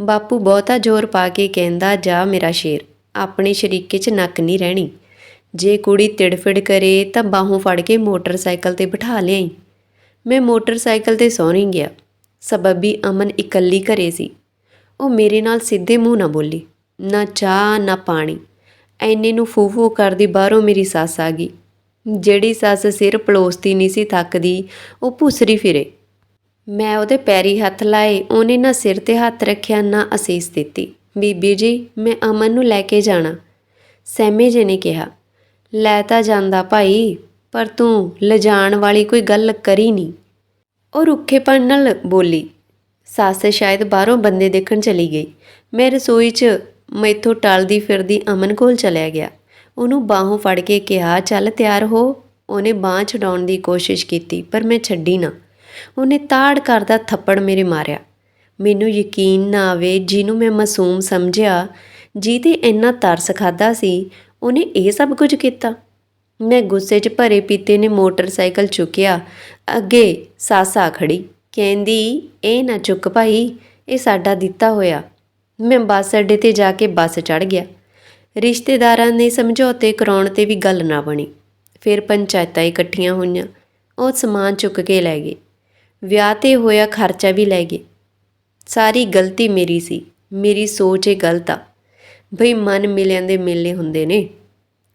S1: ਬਾਪੂ ਬਹੁਤਾ ਜ਼ੋਰ ਪਾ ਕੇ ਕਹਿੰਦਾ, ਜਾ ਮੇਰਾ ਸ਼ੇਰ। ਆਪਣੇ ਸ਼ਰੀਕੇ 'ਚ ਨੱਕ ਨਹੀਂ ਰਹਿਣੀ। ਜੇ ਕੁੜੀ ਤਿੜਫਿੜ ਕਰੇ ਤਾਂ ਬਾਹੋਂ ਫੜ ਕੇ ਮੋਟਰਸਾਈਕਲ ਤੇ ਬਿਠਾ ਲਿਆਈ। ਮੈਂ ਮੋਟਰਸਾਈਕਲ ਤੇ ਸੌਣੀ ਗਿਆ। ਸਬੱਬੀ ਅਮਨ ਇਕੱਲੀ ਘਰੇ ਸੀ। ਉਹ ਮੇਰੇ ਨਾਲ ਸਿੱਧੇ ਮੂੰਹ ਨਾ ਬੋਲੀ, ਨਾ ਚਾਹ, ਨਾ ਪਾਣੀ। ਐਨੇ ਨੂੰ ਫੂਫੂ ਕਰਦੀ ਬਾਹਰੋਂ ਮੇਰੀ ਸੱਸ ਆ ਗਈ। ਜਿਹੜੀ ਸੱਸ ਸਿਰ ਪਲੋਸਤੀ ਨਹੀਂ ਸੀ ਥੱਕਦੀ, ਉਹ ਭੁਸਰੀ ਫਿਰੇ। ਮੈਂ ਉਹਦੇ ਪੈਰੀ ਹੱਥ ਲਾਏ, ਉਹਨੇ ਨਾ ਸਿਰ ਤੇ ਹੱਥ ਰੱਖਿਆ, ਨਾ ਅਸੀਸ ਦਿੱਤੀ। ਬੀਬੀ ਜੀ, ਮੈਂ ਅਮਨ ਨੂੰ ਲੈ ਕੇ ਜਾਣਾ। ਸਹਿਮੇ ਜੇ ਨੇ ਕਿਹਾ, ਲੈ ਤਾਂ ਜਾਂਦਾ ਭਾਈ, ਪਰ ਤੂੰ ਲਿਜਾਣ ਵਾਲੀ ਕੋਈ ਗੱਲ ਕਰੀ ਨਹੀਂ ਉਹ ਰੁੱਖੇਪਣ ਨਾਲ ਬੋਲੀ, ਸੱਸ ਸ਼ਾਇਦ ਬਾਹਰੋਂ ਬੰਦੇ ਦੇਖਣ ਚਲੀ ਗਈ। ਮੈਂ ਰਸੋਈ 'ਚ ਮੈਥੋਂ ਟਲਦੀ ਫਿਰਦੀ ਅਮਨ ਕੋਲ ਚਲਿਆ ਗਿਆ। ਉਹਨੂੰ ਬਾਹੋਂ ਫੜ ਕੇ ਕਿਹਾ, ਚੱਲ ਤਿਆਰ ਹੋ। ਉਹਨੇ ਬਾਹ ਛਡਾਉਣ ਦੀ ਕੋਸ਼ਿਸ਼ ਕੀਤੀ, ਪਰ ਮੈਂ ਛੱਡੀ ਨਾ। ਉਹਨੇ ਤਾੜ ਕਰਦਾ ਥੱਪੜ ਮੇਰੇ ਮਾਰਿਆ। ਮੈਨੂੰ ਯਕੀਨ ਨਾ ਆਵੇ ਜਿਹਨੂੰ ਮੈਂ ਮਾਸੂਮ ਸਮਝਿਆ, ਜਿਹਦੇ ਇੰਨਾ ਤਰਸ ਖਾਦਾ ਸੀ, ਉਹਨੇ ਇਹ ਸਭ ਕੁਝ ਕੀਤਾ। ਮੈਂ ਗੁੱਸੇ 'ਚ ਭਰੇ ਪੀਤੇ ਨੇ ਮੋਟਰਸਾਈਕਲ ਚੁੱਕਿਆ। ਅੱਗੇ ਸੱਸ ਆ ਖੜੀ, ਕਹਿੰਦੀ, ਇਹ ਨਾ ਚੁੱਕ ਭਾਈ, ਇਹ ਸਾਡਾ ਦਿੱਤਾ ਹੋਇਆ। ਮੈਂ ਬੱਸ ਅੱਡੇ ਤੇ ਜਾ ਕੇ ਬੱਸ ਚੜ ਗਿਆ। ਰਿਸ਼ਤੇਦਾਰਾਂ ਨੇ ਸਮਝੌਤੇ ਕਰਾਉਣ ਤੇ ਵੀ ਗੱਲ ਨਾ ਬਣੀ। ਫਿਰ ਪੰਚਾਇਤਾਂ ਇਕੱਠੀਆਂ ਹੋਈਆਂ। ਉਹ ਸਮਾਨ ਚੁੱਕ ਕੇ ਲੈ ਗਏ। ਵਿਆਹ ਤੇ ਹੋਇਆ ਖਰਚਾ ਵੀ ਲੈ ਗਏ। ਸਾਰੀ ਗਲਤੀ ਮੇਰੀ ਸੀ। ਮੇਰੀ ਸੋਚ ਇਹ ਗਲਤ ਆ। ਭਈ ਮਨ ਮਿਲਿਆਂ ਦੇ ਮੇਲੇ ਹੁੰਦੇ ਨੇ।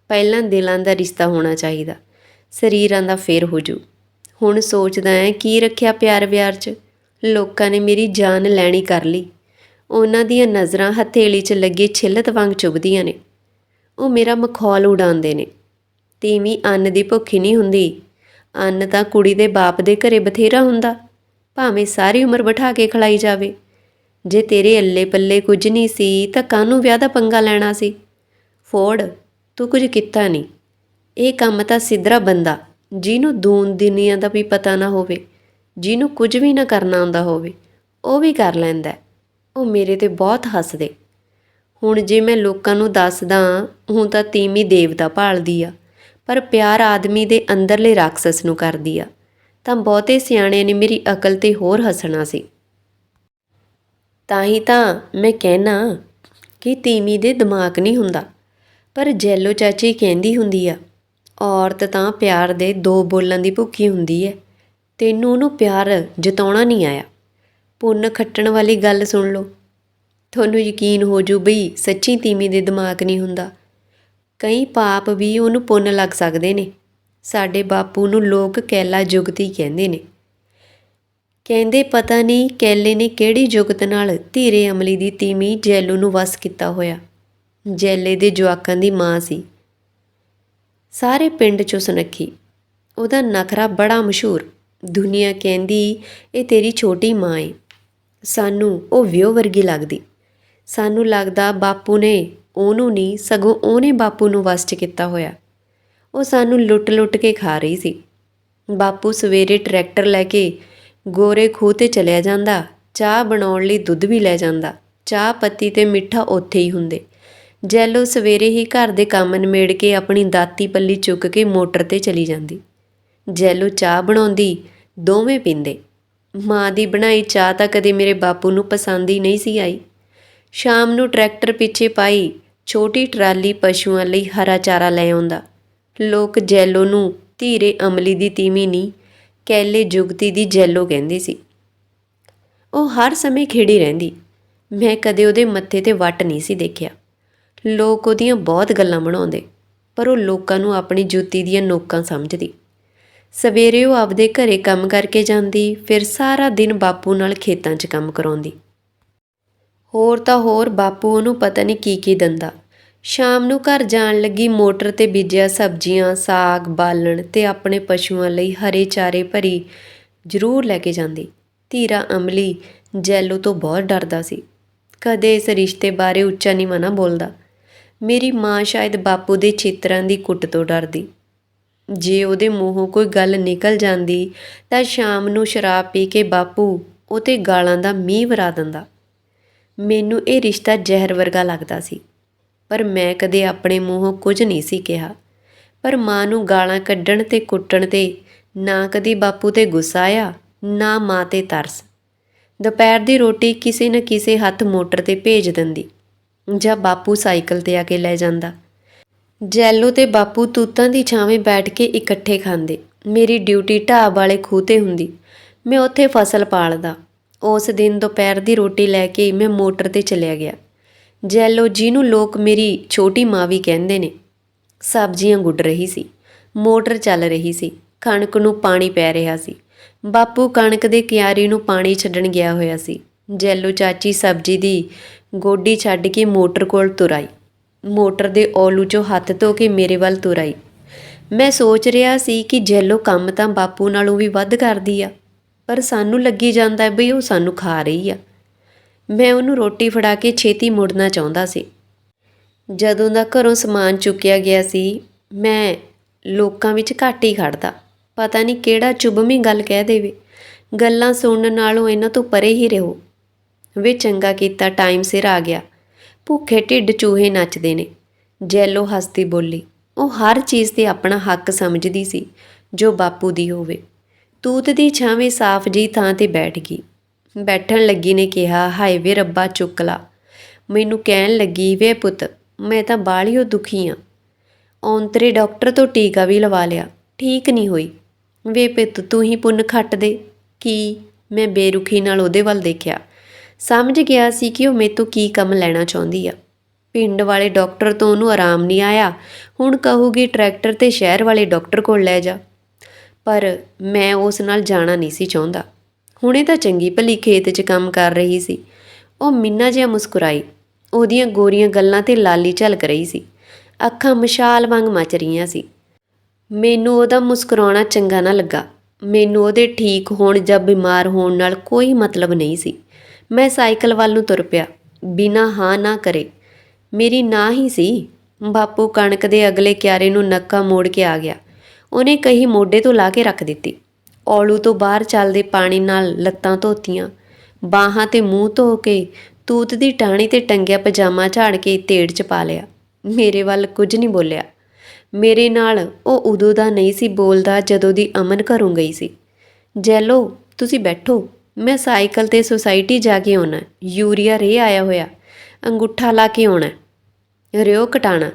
S1: ਪਹਿਲਾਂ ਦਿਲਾਂ ਦਾ ਰਿਸ਼ਤਾ ਹੋਣਾ ਚਾਹੀਦਾ। ਸਰੀਰਾਂ ਦਾ ਫੇਰ ਹੋ ਜੂ। ਹੁਣ ਸੋਚਦਾ ਹੈ ਕੀ ਰੱਖਿਆ ਪਿਆਰ ਵਿਆਰ 'ਚ? ਲੋਕਾਂ ਨੇ ਮੇਰੀ ਜਾਨ ਲੈਣੀ ਕਰ ਲਈ। ਉਹਨਾਂ ਦੀਆਂ ਨਜ਼ਰਾਂ ਹਥੇਲੀ 'ਚ ਲੱਗੇ ਛਿੱਲਤ ਵਾਂਗ ਚੁਭਦੀਆਂ ਨੇ। ਉਹ ਮੇਰਾ ਮਖੌਲ ਉਡਾਉਂਦੇ ਨੇ। ਤੀਵੀਂ ਅੰਨ ਦੀ ਭੁੱਖੀ ਨਹੀਂ ਹੁੰਦੀ। ਅੰਨ ਤਾਂ ਕੁੜੀ ਦੇ ਬਾਪ ਦੇ ਘਰੇ ਬਥੇਰਾ ਹੁੰਦਾ। ਭਾਵੇਂ ਸਾਰੀ ਉਮਰ ਬਿਠਾ ਕੇ ਖਲਾਈ ਜਾਵੇ। ਜੇ ਤੇਰੇ ਅੱਲੇ ਪੱਲੇ ਕੁਝ ਨਹੀਂ ਸੀ, ਤਾਂ ਕਾਹਨੂੰ ਵਿਆਹ ਦਾ ਪੰਗਾ ਲੈਣਾ ਸੀ? ਫੋੜ, ਤੂੰ ਕੁਝ ਕੀਤਾ ਨਹੀਂ। ਇਹ ਕੰਮ ਤਾਂ ਸਿੱਧਰਾ ਬੰਦਾ, ਜਿਹਨੂੰ ਦੂਨ ਦੁਨੀਆ ਦਾ ਵੀ ਪਤਾ ਨਾ ਹੋਵੇ, ਜਿਹਨੂੰ ਕੁਝ ਵੀ ਨਾ ਕਰਨਾ ਆਉਂਦਾ ਹੋਵੇ, ਉਹ ਵੀ ਕਰ ਲੈਂਦਾ ਉਹ ਮੇਰੇ ਤੇ ਬਹੁਤ ਹੱਸਦੇ। ਹੁਣ ਜੇ ਮੈਂ ਲੋਕਾਂ ਨੂੰ ਦੱਸਦਾ ਹੁਣ ਤਾਂ ਤੀਮੀ ਦੇਵਤਾ ਭਾਲਦੀ ਆ, ਪਰ ਪਿਆਰ ਆਦਮੀ ਦੇ ਅੰਦਰਲੇ ਰਾਖਸਸ ਨੂੰ ਕਰਦੀ ਆ। ਤਾਂ ਬਹੁਤੇ ਸਿਆਣਿਆਂ ਨੇ ਮੇਰੀ ਅਕਲ ਤੇ ਹੋਰ ਹੱਸਣਾ ਸੀ। ਤਾਂ ਹੀ ਤਾਂ ਮੈਂ ਕਹਿਣਾ ਕਿ ਤੀਮੀ ਦੇ ਦਿਮਾਗ ਨਹੀਂ ਹੁੰਦਾ, ਪਰ ਜੈਲੋ ਚਾਚੀ ਕਹਿੰਦੀ ਹੁੰਦੀ ਆ, ਔਰਤ ਤਾਂ ਪਿਆਰ ਦੇ ਦੋ ਬੋਲਾਂ ਦੀ ਭੁੱਖੀ ਹੁੰਦੀ ਹੈ ਤੈਨੂੰ ਉਹਨੂੰ ਪਿਆਰ ਜਤਾਉਣਾ ਨਹੀਂ ਆਇਆ। ਪੁੰਨ ਖੱਟਣ ਵਾਲੀ ਗੱਲ ਸੁਣ ਲਓ। ਤੁਹਾਨੂੰ ਯਕੀਨ ਹੋ ਜੂ ਬਈ ਸੱਚੀ ਤੀਮੀ ਦੇ ਦਿਮਾਗ ਨਹੀਂ ਹੁੰਦਾ। ਕਈ ਪਾਪ ਵੀ ਉਹਨੂੰ ਪੁੰਨ ਲੱਗ ਸਕਦੇ ਨੇ। ਸਾਡੇ ਬਾਪੂ ਨੂੰ ਲੋਕ ਕੈਲਾ ਜੁਗਤੀ ਕਹਿੰਦੇ ਨੇ। ਕਹਿੰਦੇ ਪਤਾ ਨਹੀਂ ਕੈਲੇ ਨੇ ਕਿਹੜੀ ਜੁਗਤ ਨਾਲ ਧੀਰੇ ਅਮਲੀ ਦੀ ਤੀਮੀ ਜੈਲੂ ਨੂੰ ਵਸ ਕੀਤਾ ਹੋਇਆ। ਜੈਲੇ ਦੇ ਜਵਾਕਾਂ ਦੀ ਮਾਂ ਸੀ। ਸਾਰੇ ਪਿੰਡ 'ਚੋਂ ਸੁਨੱਖੀ। ਉਹਦਾ ਨਖਰਾ ਬੜਾ ਮਸ਼ਹੂਰ। ਦੁਨੀਆ ਕਹਿੰਦੀ, ਇਹ ਤੇਰੀ ਛੋਟੀ ਮਾਂ ਏ। ਸਾਨੂੰ ਉਹ ਵਿਓ ਵਰਗੀ ਲੱਗਦੀ। ਸਾਨੂੰ ਲੱਗਦਾ ਬਾਪੂ ਨੇ ਉਹਨੂੰ ਨਹੀਂ, ਸਗੋਂ ਉਹਨੇ ਬਾਪੂ ਨੂੰ ਵਸ 'ਚ ਕੀਤਾ ਹੋਇਆ। ਉਹ ਸਾਨੂੰ ਲੁੱਟ-ਲੁੱਟ ਕੇ ਖਾ ਰਹੀ ਸੀ। ਬਾਪੂ ਸਵੇਰੇ ਟਰੈਕਟਰ ਲੈ ਕੇ ਗੋਰੇ ਖੂਹ ਤੇ ਚਲਿਆ ਜਾਂਦਾ। ਚਾਹ ਬਣਾਉਣ ਲਈ ਦੁੱਧ ਵੀ ਲੈ ਜਾਂਦਾ। ਚਾਹ ਪੱਤੀ ਤੇ ਮਿੱਠਾ ਉੱਥੇ ਹੀ ਹੁੰਦੇ। ਜੈਲੋ ਸਵੇਰੇ ਹੀ ਘਰ ਦੇ ਕੰਮ ਨਿਮੇੜ ਕੇ ਆਪਣੀ ਦਾਤੀ ਪੱਲੀ ਚੁੱਕ ਕੇ ਮੋਟਰ ਤੇ ਚਲੀ ਜਾਂਦੀ। ਜੈਲੋ ਚਾਹ ਬਣਾਉਂਦੀ, ਦੋਵੇਂ ਪੀਂਦੇ। ਮਾਂ ਦੀ ਬਣਾਈ ਚਾਹ ਤਾਂ ਕਦੇ ਮੇਰੇ ਬਾਪੂ ਨੂੰ ਪਸੰਦ ਹੀ ਨਹੀਂ ਸੀ ਆਈ। ਸ਼ਾਮ ਨੂੰ ਟਰੈਕਟਰ ਪਿੱਛੇ ਪਾਈ ਛੋਟੀ ਟਰਾਲੀ ਪਸ਼ੂਆਂ ਲਈ ਹਰਾ ਚਾਰਾ ਲੈ ਆਉਂਦਾ। ਲੋਕ ਜੈਲੋ ਨੂੰ ਧੀਰੇ ਅਮਲੀ ਦੀ ਤੀਵੀਂ ਨਹੀਂ ਕੈਲੇ ਜੁਗਤੀ ਦੀ ਜੈਲੋ ਕਹਿੰਦੇ ਸੀ। ਉਹ ਹਰ ਸਮੇਂ ਖੇੜੀ ਰਹਿੰਦੀ। ਮੈਂ ਕਦੇ ਉਹਦੇ ਮੱਥੇ ਤੇ ਵੱਟ ਨਹੀਂ ਸੀ ਦੇਖਿਆ। ਲੋਕ ਉਹਦੀਆਂ ਬਹੁਤ ਗੱਲਾਂ ਬਣਾਉਂਦੇ, ਪਰ ਉਹ ਲੋਕਾਂ ਨੂੰ ਆਪਣੀ ਜੁੱਤੀ ਦੀਆਂ ਨੋਕਾਂ ਸਮਝਦੀ। ਸਵੇਰੇ ਉਹ ਆਪਦੇ ਘਰੇ ਕੰਮ ਕਰਕੇ ਜਾਂਦੀ, ਫਿਰ ਸਾਰਾ ਦਿਨ ਬਾਪੂ ਨਾਲ ਖੇਤਾਂ 'ਚ ਕੰਮ ਕਰਾਉਂਦੀ। ਹੋਰ ਤਾਂ ਹੋਰ ਬਾਪੂ ਉਹਨੂੰ ਪਤਾ ਨਹੀਂ ਕੀ ਕੀ ਦਿੰਦਾ। ਸ਼ਾਮ ਨੂੰ ਘਰ ਜਾਣ ਲੱਗੀ, ਮੋਟਰ ਤੇ ਬੀਜਿਆ ਸਬਜ਼ੀਆਂ, ਸਾਗ, ਬਾਲਣ ਤੇ ਆਪਣੇ ਪਸ਼ੂਆਂ ਲਈ ਹਰੇ ਚਾਰੇ ਭਰੀ ਜ਼ਰੂਰ ਲੈ ਕੇ ਜਾਂਦੀ। ਧੀਰਾ ਅਮਲੀ ਜੈਲੋ ਤੋਂ ਬਹੁਤ ਡਰਦਾ ਸੀ। ਕਦੇ ਇਸ ਰਿਸ਼ਤੇ ਬਾਰੇ ਉੱਚਾ ਨਹੀਂ ਮਨਾ ਬੋਲਦਾ। ਮੇਰੀ ਮਾਂ ਸ਼ਾਇਦ ਬਾਪੂ ਦੇ ਛੇਤਰਾਂ ਦੀ ਕੁੱਟ ਤੋਂ ਡਰਦੀ। ਜੇ ਉਹਦੇ ਮੂੰਹੋਂ ਕੋਈ ਗੱਲ ਨਿਕਲ ਜਾਂਦੀ ਤਾਂ ਸ਼ਾਮ ਨੂੰ ਸ਼ਰਾਬ ਪੀ ਕੇ ਬਾਪੂ ਉਹ 'ਤੇ ਗਾਲਾਂ ਦਾ ਮੀਂਹ ਵਰਾ ਦਿੰਦਾ। ਮੈਨੂੰ ਇਹ ਰਿਸ਼ਤਾ ਜ਼ਹਿਰ ਵਰਗਾ ਲੱਗਦਾ ਸੀ। ਪਰ ਮੈਂ ਕਦੇ ਆਪਣੇ ਮੂੰਹੋਂ ਕੁਝ ਨਹੀਂ ਸੀ ਕਿਹਾ। ਪਰ ਮਾਂ ਨੂੰ ਗਾਲਾਂ ਕੱਢਣ ਤੇ ਕੁੱਟਣ ਤੇ ਨਾ ਕਦੀ ਬਾਪੂ ਤੇ ਗੁੱਸਾ ਆਇਆ, ਨਾ ਮਾਂ ਤੇ ਤਰਸ। ਦੁਪਹਿਰ ਦੀ ਰੋਟੀ ਕਿਸੇ ਨਾ ਕਿਸੇ ਹੱਥ ਮੋਟਰ ਤੇ ਭੇਜ ਦਿੰਦੀ, ਜਾਂ ਬਾਪੂ ਸਾਈਕਲ ਤੇ ਆ ਕੇ ਲੈ ਜਾਂਦਾ। ਜੈਲੋ ਤੇ ਬਾਪੂ ਤੂਤਾਂ ਦੀ ਛਾਵੇਂ ਬੈਠ ਕੇ ਇਕੱਠੇ ਖਾਂਦੇ। ਮੇਰੀ ਡਿਊਟੀ ਢਾਬ ਵਾਲੇ ਖੂਹ ਤੇ ਹੁੰਦੀ। ਮੈਂ ਉੱਥੇ ਫਸਲ ਪਾਲਦਾ। ਉਸ ਦਿਨ ਦੁਪਹਿਰ ਦੀ ਰੋਟੀ ਲੈ ਕੇ ਮੈਂ ਮੋਟਰ ਤੇ ਚਲਿਆ ਗਿਆ। ਜੈਲੋ ਜਿਹਨੂੰ ਲੋਕ ਮੇਰੀ ਛੋਟੀ ਮਾਂ ਵੀ ਕਹਿੰਦੇ ਨੇ। ਸਬਜ਼ੀਆਂ ਗੁੱਡ ਰਹੀ ਸੀ, ਮੋਟਰ ਚੱਲ ਰਹੀ ਸੀ, ਕਣਕ ਨੂੰ ਪਾਣੀ ਪੈ ਰਿਹਾ ਸੀ। ਬਾਪੂ ਕਣਕ ਦੇ ਕਿਆਰੀ ਨੂੰ ਪਾਣੀ ਛੱਡਣ ਗਿਆ ਹੋਇਆ ਸੀ। ਜੈਲੋ ਚਾਚੀ ਸਬਜ਼ੀ ਦੀ ਗੋਡੀ ਛੱਡ ਕੇ ਮੋਟਰ ਕੋਲ ਤੁਰਾਈ ਮੋਟਰ ਦੇ ਔਲੂ 'ਚੋਂ ਹੱਥ ਧੋ ਕੇ ਮੇਰੇ ਵੱਲ ਤੁਰਾਈ ਮੈਂ ਸੋਚ ਰਿਹਾ ਸੀ ਕਿ ਜੈਲੋ ਕੰਮ ਤਾਂ ਬਾਪੂ ਨਾਲੋਂ ਵੀ ਵੱਧ ਕਰਦੀ ਆ, ਪਰ ਸਾਨੂੰ ਲੱਗੀ ਜਾਂਦਾ ਹੈ ਬਈ ਉਹ ਸਾਨੂੰ ਖਾ ਰਹੀ ਆ। ਮੈਂ ਉਹਨੂੰ ਰੋਟੀ ਫੜਾ ਕੇ ਛੇਤੀ ਮੁੜਨਾ ਚਾਹੁੰਦਾ ਸੀ। ਜਦੋਂ ਦਾ ਘਰੋਂ ਸਮਾਨ ਚੁੱਕਿਆ ਗਿਆ ਸੀ, ਮੈਂ ਲੋਕਾਂ ਵਿੱਚ ਘੱਟ ਹੀ ਖੜਦਾ। ਪਤਾ ਨਹੀਂ ਕਿਹੜਾ ਚੁਭਵੀਂ ਗੱਲ ਕਹਿ ਦੇਵੇ। ਗੱਲਾਂ ਸੁਣਨ ਨਾਲੋਂ ਇਹਨਾਂ ਤੋਂ ਪਰੇ ਹੀ ਰਹੋ। ਵੇ ਚੰਗਾ ਕੀਤਾ, ਟਾਈਮ ਸਿਰ ਆ ਗਿਆ। ਭੁੱਖੇ ਢਿੱਡ ਚੂਹੇ ਨੱਚਦੇ ਨੇ। ਜੈਲੋ ਹੱਸਦੀ ਬੋਲੀ, ਉਹ ਹਰ ਚੀਜ਼ ਤੇ ਆਪਣਾ ਹੱਕ ਸਮਝਦੀ ਸੀ, ਜੋ ਬਾਪੂ ਦੀ ਹੋਵੇ। ਤੂਤ ਦੀ ਛਾਵੇਂ ਸਾਫ਼ ਜੀ ਥਾਂ ਤੇ ਬੈਠ ਗਈ। ਬੈਠਣ ਲੱਗੀ ਨੇ ਕਿਹਾ, ਹਾਏ ਵੇ ਰੱਬਾ, ਚੁੱਕ ਲਾ। ਮੈਨੂੰ ਕਹਿਣ ਲੱਗੀ, ਵੇ ਪੁੱਤ, ਮੈਂ ਤਾਂ ਬਾਲੀਓ ਦੁਖੀ ਆ। ਔਂਤਰੇ ਡਾਕਟਰ ਤੋਂ ਟੀਕਾ ਵੀ ਲਵਾ ਲਿਆ। ਠੀਕ ਨਹੀਂ ਹੋਈ। ਵੇ ਪੁੱਤ, ਤੂੰ ਹੀ ਪੁੰਨ ਖੱਟ ਦੇ। ਕੀ ਮੈਂ ਬੇਰੁਖੀ ਨਾਲ ਉਹਦੇ ਵੱਲ ਦੇਖਿਆ? ਸਮਝ ਗਿਆ ਸੀ ਕਿ ਉਹ ਮੇਤੋਂ ਕੀ ਕੰਮ ਲੈਣਾ ਚਾਹੁੰਦੀ ਆ। ਪਿੰਡ ਵਾਲੇ ਡਾਕਟਰ ਤੋਂ ਉਹਨੂੰ ਆਰਾਮ ਨਹੀਂ ਆਇਆ। ਹੁਣ ਕਹੂਗੀ, ਟਰੈਕਟਰ ਤੇ ਸ਼ਹਿਰ ਵਾਲੇ ਡਾਕਟਰ ਕੋਲ ਲੈ ਜਾ। ਪਰ ਮੈਂ ਉਸ ਨਾਲ ਜਾਣਾ ਨਹੀਂ ਸੀ ਚਾਹੁੰਦਾ। ਹੁਣੇ ਤਾਂ ਚੰਗੀ ਭਲੀ ਖੇਤ 'ਚ ਕੰਮ ਕਰ ਰਹੀ ਸੀ। ਉਹ ਮਿੰਨਾ ਜਿਹਾ ਮੁਸਕਰਾਈ, ਉਹਦੀਆਂ ਗੋਰੀਆਂ ਗੱਲਾਂ ਤੇ ਲਾਲੀ ਝਲਕ ਰਹੀ ਸੀ। ਅੱਖਾਂ ਮਸ਼ਾਲ ਵਾਂਗ ਮਚ ਰਹੀਆਂ ਸੀ। ਮੈਨੂੰ ਉਹਦਾ ਮੁਸਕਰਾਉਣਾ ਚੰਗਾ ਨਾ ਲੱਗਾ। ਮੈਨੂੰ ਉਹਦੇ ਠੀਕ ਹੋਣ ਜਾਂ ਬਿਮਾਰ ਹੋਣ ਨਾਲ ਕੋਈ ਮਤਲਬ ਨਹੀਂ ਸੀ। ਮੈਂ ਸਾਈਕਲ ਵੱਲ ਨੂੰ ਤੁਰ ਪਿਆ। ਬਿਨਾ ਹਾਂ ਨਾ ਕਰੇ। ਮੇਰੀ ਨਾ ਹੀ ਸੀ। ਬਾਪੂ ਕਣਕ ਦੇ ਅਗਲੇ ਕਿਆਰੇ ਨੂੰ ਨੱਕਾ ਮੋੜ ਕੇ ਆ ਗਿਆ। ਉਹਨੇ ਕਹੀ ਮੋਢੇ ਤੋਂ ਲਾ ਕੇ ਰੱਖ ਦਿੱਤੀ। ਔਲੂ ਤੋਂ ਬਾਹਰ ਚੱਲਦੇ ਪਾਣੀ ਨਾਲ ਲੱਤਾਂ ਧੋਤੀਆਂ। ਬਾਹਾਂ ਤੇ ਮੂੰਹ ਧੋ ਕੇ ਤੂਤ ਦੀ ਟਾਹਣੀ ਤੇ ਟੰਗਿਆ ਪਜਾਮਾ ਝਾੜ ਕੇ ਤੇੜ ਚ ਪਾ ਲਿਆ। ਮੇਰੇ ਵੱਲ ਕੁਝ ਨਹੀਂ ਬੋਲਿਆ। ਮੇਰੇ ਨਾਲ ਉਹ ਉਦੋਂ ਦਾ ਨਹੀਂ ਸੀ ਬੋਲਦਾ ਜਦੋਂ ਦੀ ਅਮਨ ਘਰੋਂ ਗਈ ਸੀ। ਜੈਲੋ, ਤੁਸੀਂ ਬੈਠੋ। ਮੈਂ ਸਾਈਕਲ ਤੇ ਸੁਸਾਇਟੀ ਜਾ ਕੇ ਆਉਣਾ। ਯੂਰੀਆ ਰੇ ਆਇਆ ਹੋਇਆ। ਅੰਗੂਠਾ ਲਾ ਕੇ ਆਉਣਾ। ਰਿਓ ਕਟਾਣਾ।